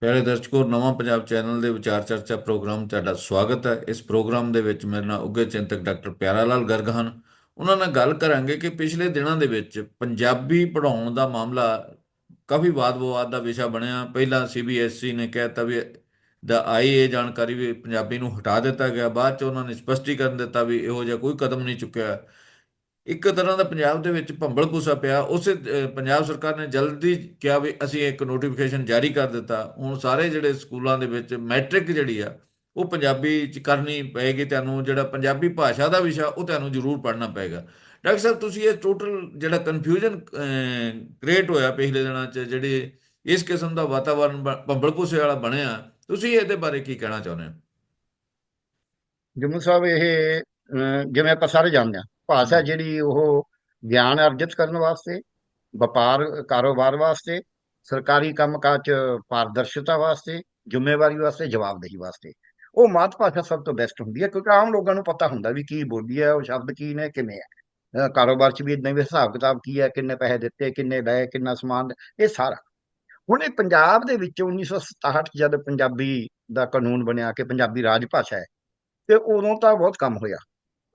ਪਿਆਰੇ ਦਰਸ਼ਕੋ, ਨਵਾਂ ਪੰਜਾਬ ਚੈਨਲ ਦੇ ਵਿਚਾਰ ਚਰਚਾ ਪ੍ਰੋਗਰਾਮ ਤੁਹਾਡਾ ਸਵਾਗਤ ਹੈ। ਇਸ ਪ੍ਰੋਗਰਾਮ ਦੇ ਵਿੱਚ ਮੇਰੇ ਨਾਲ ਉੱਘੇ ਚਿੰਤਕ ਡਾਕਟਰ ਪਿਆਰਾ ਲਾਲ ਗਰਗ ਹਨ। ਉਹਨਾਂ ਨਾਲ ਗੱਲ ਕਰਾਂਗੇ ਕਿ ਪਿਛਲੇ ਦਿਨਾਂ ਦੇ ਵਿੱਚ ਪੰਜਾਬੀ ਪੜ੍ਹਾਉਣ ਦਾ ਮਾਮਲਾ ਕਾਫੀ ਵਾਦ-ਵਿਵਾਦ ਦਾ ਵਿਸ਼ਾ ਬਣਿਆ। ਪਹਿਲਾਂ ਸੀਬੀਐਸਈ ਨੇ ਕਹਿਤਾ ਵੀ ਦਾ ਆਈ ਇਹ ਜਾਣਕਾਰੀ ਵੀ ਪੰਜਾਬੀ ਨੂੰ ਹਟਾ ਦਿੱਤਾ ਗਿਆ। ਬਾਅਦ ਚ ਉਹਨਾਂ ਨੇ ਸਪਸ਼ਟੀਕਰਨ ਦਿੱਤਾ ਵੀ ਇਹੋ ਜਿਹਾ ਕੋਈ ਕਦਮ ਨਹੀਂ ਚੁੱਕਿਆ। ਇੱਕ ਤਰ੍ਹਾਂ ਦਾ ਪੰਜਾਬ ਦੇ ਵਿੱਚ ਭੰਬਲ ਭੂਸਾ ਪਿਆ। ਉਸੇ ਪੰਜਾਬ ਸਰਕਾਰ ਨੇ ਜਲਦੀ ਕਿਹਾ ਵੀ ਅਸੀਂ ਇੱਕ ਨੋਟੀਫਿਕੇਸ਼ਨ ਜਾਰੀ ਕਰ ਦਿੱਤਾ। ਹੁਣ ਸਾਰੇ ਜਿਹੜੇ ਸਕੂਲਾਂ ਦੇ ਵਿੱਚ ਮੈਟ੍ਰਿਕ ਜਿਹੜੀ ਆ, ਉਹ ਪੰਜਾਬੀ ਚ ਕਰਨੀ ਪਏਗੀ। ਤੁਹਾਨੂੰ ਜਿਹੜਾ ਪੰਜਾਬੀ ਭਾਸ਼ਾ ਦਾ ਵਿਸ਼ਾ, ਉਹ ਤੁਹਾਨੂੰ ਜ਼ਰੂਰ ਪੜ੍ਹਨਾ ਪਏਗਾ। ਡਾਕਟਰ ਸਾਹਿਬ, ਤੁਸੀਂ ਇਹ ਟੋਟਲ ਜਿਹੜਾ ਕਨਫਿਊਜ਼ਨ ਕ੍ਰੀਏਟ ਹੋਇਆ ਪਿਛਲੇ ਦਿਨਾਂ ਚ, ਜਿਹੜੇ ਇਸ ਕਿਸਮ ਦਾ ਵਾਤਾਵਰਣ ਬ- ਭੰਬਲ ਭੂਸੇ ਵਾਲਾ ਬਣਿਆ, ਤੁਸੀਂ ਇਹਦੇ ਬਾਰੇ ਕੀ ਕਹਿਣਾ ਚਾਹੁੰਦੇ ਹੋ? ਜੰਮੂ ਸਾਹਿਬ, ਇਹ ਜਿਵੇਂ ਆਪਾਂ ਸਾਰੇ ਜਾਣਦੇ ਹਾਂ ਭਾਸ਼ਾ ਜਿਹੜੀ ਉਹ ਗਿਆਨ ਅਰਜਿਤ ਕਰਨ ਵਾਸਤੇ ਵਪਾਰ ਕਾਰੋਬਾਰ ਵਾਸਤੇ ਸਰਕਾਰੀ ਕੰਮਕਾਜ 'ਚ ਪਾਰਦਰਸ਼ਤਾ ਵਾਸਤੇ ਜ਼ਿੰਮੇਵਾਰੀ ਵਾਸਤੇ ਜਵਾਬਦੇਹੀ ਵਾਸਤੇ। ਉਹ ਮਾਤ ਭਾਸ਼ਾ ਸਭ ਤੋਂ ਬੈਸਟ ਹੁੰਦੀ ਹੈ ਕਿਉਂਕਿ ਆਮ ਲੋਕਾਂ ਨੂੰ ਪਤਾ ਹੁੰਦਾ ਵੀ ਕੀ ਬੋਲੀ ਹੈ ਉਹ ਸ਼ਬਦ ਕੀ ਨੇ ਕਿਵੇਂ ਹੈ। ਕਾਰੋਬਾਰ 'ਚ ਵੀ ਇਦਾਂ ਵੀ ਹਿਸਾਬ ਕਿਤਾਬ ਕੀ ਹੈ ਕਿੰਨੇ ਪੈਸੇ ਦਿੱਤੇ ਕਿੰਨੇ ਲਏ ਕਿੰਨਾ ਸਮਾਨ ਇਹ ਸਾਰਾ। ਹੁਣ ਇਹ ਪੰਜਾਬ ਦੇ ਵਿੱਚ 1967 'ਚ ਜਦ ਪੰਜਾਬੀ ਦਾ ਕਾਨੂੰਨ ਬਣਿਆ ਕਿ ਪੰਜਾਬੀ ਰਾਜ ਭਾਸ਼ਾ ਹੈ ਤੇ ਉਦੋਂ ਤਾਂ ਬਹੁਤ ਕੰਮ ਹੋਇਆ।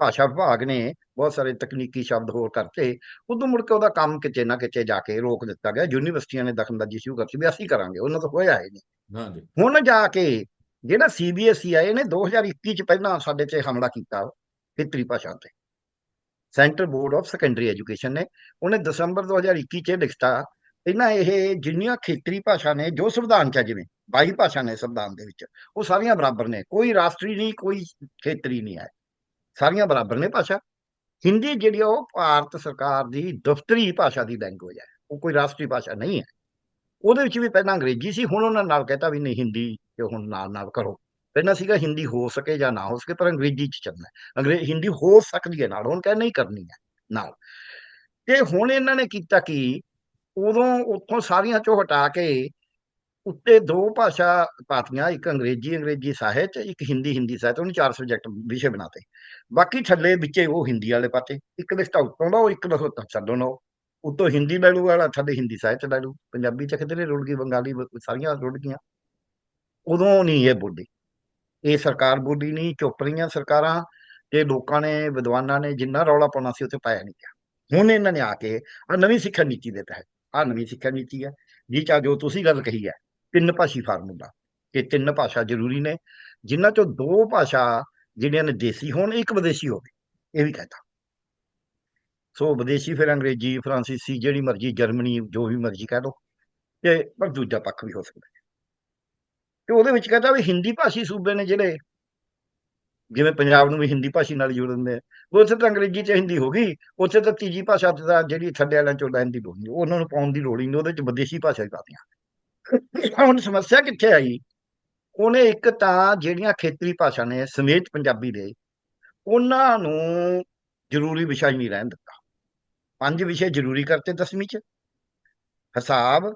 ਭਾਸ਼ਾ ਵਿਭਾਗ ਨੇ ਬਹੁਤ ਸਾਰੇ ਤਕਨੀਕੀ ਸ਼ਬਦ ਹੋਰ ਕਰਤੇ। ਉਦੋਂ ਮੁੜ ਕੇ ਉਹਦਾ ਕੰਮ ਕਿਤੇ ਨਾ ਕਿਤੇ ਜਾ ਕੇ ਰੋਕ ਦਿੱਤਾ ਗਿਆ। ਯੂਨੀਵਰਸਿਟੀਆਂ ਨੇ ਦਖਲਅੰਦਾਜ਼ੀ ਸ਼ੁਰੂ ਕਰਤੀ ਵੀ ਅਸੀਂ ਕਰਾਂਗੇ ਉਹਨਾਂ ਤੋਂ ਹੋਇਆ ਹੀ ਨਹੀਂ। ਹਾਂਜੀ ਹੁਣ ਜਾ ਕੇ ਜਿਹੜਾ ਸੀਬੀਐਸਈ ਆਏ ਨੇ 2021 ਚ ਪਹਿਲਾਂ ਸਾਡੇ ਤੇ ਹਮਲਾ ਕੀਤਾ ਖੇਤਰੀ ਭਾਸ਼ਾ ਤੇ। Central board of secondary education ਨੇ ਉਹਨੇ ਦਸੰਬਰ 2021 ਚ ਲਿਖਤਾ ਇਹਨਾਂ ਇਹ ਜਿੰਨੀਆਂ ਖੇਤਰੀ ਭਾਸ਼ਾ ਨੇ ਜੋ ਸੰਵਿਧਾਨ ਚ ਜਿਵੇਂ 22 ਭਾਸ਼ਾ ਨੇ ਸੰਵਿਧਾਨ ਦੇ ਵਿੱਚ ਉਹ ਸਾਰੀਆਂ ਬਰਾਬਰ ਨੇ। ਕੋਈ ਰਾਸ਼ਟਰੀ ਨਹੀਂ ਕੋਈ ਖੇਤਰੀ ਨਹੀਂ ਹੈ ਸਾਰੀਆਂ ਬਰਾਬਰ ਨੇ ਭਾਸ਼ਾ। ਹਿੰਦੀ ਜਿਹੜੀ ਆ, ਉਹ ਭਾਰਤ ਸਰਕਾਰ ਦੀ ਦਫ਼ਤਰੀ ਭਾਸ਼ਾ ਦੀ ਲੈਂਗੁਏਜ ਹੈ ਉਹ ਕੋਈ ਰਾਸ਼ਟਰੀ ਭਾਸ਼ਾ ਨਹੀਂ ਹੈ। ਉਹਦੇ ਵਿੱਚ ਵੀ ਪਹਿਲਾਂ ਅੰਗਰੇਜ਼ੀ ਸੀ, ਹੁਣ ਉਹਨਾਂ ਨਾਲ ਕਹਤਾ ਵੀ ਨਹੀਂ, ਹਿੰਦੀ ਤੇ ਹੁਣ ਨਾਲ ਨਾਲ ਕਰੋ। ਪਹਿਲਾਂ ਸੀਗਾ ਹਿੰਦੀ ਹੋ ਸਕੇ ਜਾਂ ਨਾ ਹੋ ਸਕੇ, ਪਰ ਅੰਗਰੇਜ਼ੀ ਚ ਚੱਲਣਾ ਹੈ। ਅੰਗਰੇਜ਼ੀ ਹਿੰਦੀ ਹੋ ਸਕਦੀ ਹੈ ਨਾਲ, ਹੁਣ ਕਹਿ ਨਹੀਂ ਕਰਨੀ ਹੈ, ਨਾਲ। ਤੇ ਹੁਣ ਇਹਨਾਂ ਨੇ ਕੀਤਾ ਕਿ? ਉਦੋਂ ਉੱਥੋਂ ਸਾਰੀਆਂ ਚੋਂ ਹਟਾ ਕੇ ਉੱਤੇ ਦੋ ਭਾਸ਼ਾ ਪਾਤੀਆਂ, ਇੱਕ ਅੰਗਰੇਜ਼ੀ ਅੰਗਰੇਜ਼ੀ ਸਾਹਿਤ ਇੱਕ ਹਿੰਦੀ ਹਿੰਦੀ ਸਾਹਿਤ, ਉਹਨੂੰ ਚਾਰ ਸਬਜੈਕਟ ਵਿਸ਼ੇ ਬਣਾਤੇ। ਬਾਕੀ ਥੱਲੇ ਵਿੱਚੇ ਉਹ ਹਿੰਦੀ ਵਾਲੇ ਪਾਤੇ, ਇੱਕ ਲਿਸਟ ਉੱਤੋਂ ਦਾ ਉਹ ਇੱਕ ਲਿਸਟ ਥੱਲੋਂ ਦਾ ਉਹ। ਉੱਤੋਂ ਹਿੰਦੀ ਲੈ ਲੂ ਵਾਲਾ ਥੱਲੇ ਹਿੰਦੀ ਸਾਹਿਤ ਲੈ ਲੂ ਪੰਜਾਬੀ ਚ ਕਿਤੇ ਰੁੜ ਗਈ, ਬੰਗਾਲੀ ਸਾਰੀਆਂ ਰੁੜ ਗਈਆਂ। ਉਦੋਂ ਨਹੀਂ ਇਹ ਬੋਲੀ। ਇਹ ਸਰਕਾਰ ਬੋਲੀ ਨਹੀਂ, ਚੁੱਪ ਰਹੀਆਂ ਸਰਕਾਰਾਂ ਤੇ ਲੋਕਾਂ ਨੇ, ਵਿਦਵਾਨਾਂ ਨੇ ਜਿੰਨਾ ਰੌਲਾ ਪਾਉਣਾ ਸੀ ਉੱਥੇ ਪਾਇਆ ਨਹੀਂ ਗਿਆ। ਹੁਣ ਇਹਨਾਂ ਨੇ ਆ ਕੇ ਆ ਨਵੀਂ ਸਿੱਖਿਆ ਨੀਤੀ ਦੇ ਤਹਿਤ ਆ ਨਵੀਂ ਸਿੱਖਿਆ ਨੀਤੀ ਹੈ। ਜੀ ਚਾ ਜੋ ਤੁਸੀਂ ਗੱਲ ਕਹੀ ਹੈ ਤਿੰਨ ਭਾਸ਼ੀ ਫਾਰਮੂਲਾ ਕਿ ਤਿੰਨ ਭਾਸ਼ਾ ਜ਼ਰੂਰੀ ਨੇ। ਜਿਨ੍ਹਾਂ ਚੋਂ ਦੋ ਭਾਸ਼ਾ ਜਿਹੜੀਆਂ ਨੇ ਦੇਸੀ ਹੋਣ, ਇੱਕ ਵਿਦੇਸ਼ੀ ਹੋਵੇ, ਇਹ ਵੀ ਕਹਿੰਦਾ ਸੋ ਵਿਦੇਸ਼ੀ ਫਿਰ ਅੰਗਰੇਜ਼ੀ, ਫਰਾਂਸੀਸੀ, ਜਿਹੜੀ ਮਰਜ਼ੀ, ਜਰਮਨੀ, ਜੋ ਵੀ ਮਰਜ਼ੀ ਕਹਿ ਲਓ ਤੇ ਪਰ ਦੂਜਾ ਪੱਖ ਵੀ ਹੋ ਸਕਦਾ ਹੈ। ਤੇ ਉਹਦੇ ਵਿੱਚ ਕਹਿੰਦਾ ਵੀ ਹਿੰਦੀ ਭਾਸ਼ੀ ਸੂਬੇ ਨੇ ਜਿਹੜੇ, ਜਿਵੇਂ ਪੰਜਾਬ ਨੂੰ ਵੀ ਹਿੰਦੀ ਭਾਸ਼ੀ ਨਾਲ ਜੋੜ ਦਿੰਦੇ ਆ। ਉੱਥੇ ਤਾਂ ਅੰਗਰੇਜ਼ੀ ਚ ਹਿੰਦੀ ਹੋ ਗਈ, ਉੱਥੇ ਤਾਂ ਤੀਜੀ ਭਾਸ਼ਾ ਤਾਂ ਜਿਹੜੀ ਥੱਲੇ ਵਾਲਿਆਂ ਚੋਂ ਲੈਣ ਦੀ ਲੋੜ ਨਹੀਂ, ਉਹਨਾਂ ਨੂੰ ਪਾਉਣ ਦੀ ਲੋੜ ਹੀ ਨਹੀਂ, ਉਹਦੇ ਚ ਵਿਦੇਸ਼ੀ ਭਾਸ਼ਾ ਹੀ ਪਾਤੀਆਂ ਹੁਣ ਸਮੱਸਿਆ ਕਿੱਥੇ ਆਈ? ਉਹਨੇ ਇੱਕ ਤਾਂ ਜਿਹੜੀਆਂ ਖੇਤਰੀ ਭਾਸ਼ਾ ਨੇ, ਸਮੇਤ ਪੰਜਾਬੀ ਦੇ, ਉਹਨਾਂ ਨੂੰ ਜ਼ਰੂਰੀ ਵਿਸ਼ਾ ਹੀ ਨਹੀਂ ਰਹਿਣ ਦਿੱਤਾ। ਪੰਜ ਵਿਸ਼ੇ ਜ਼ਰੂਰੀ ਕਰਤੇ 10ਵੀਂ ਚ। ਹਿਸਾਬ,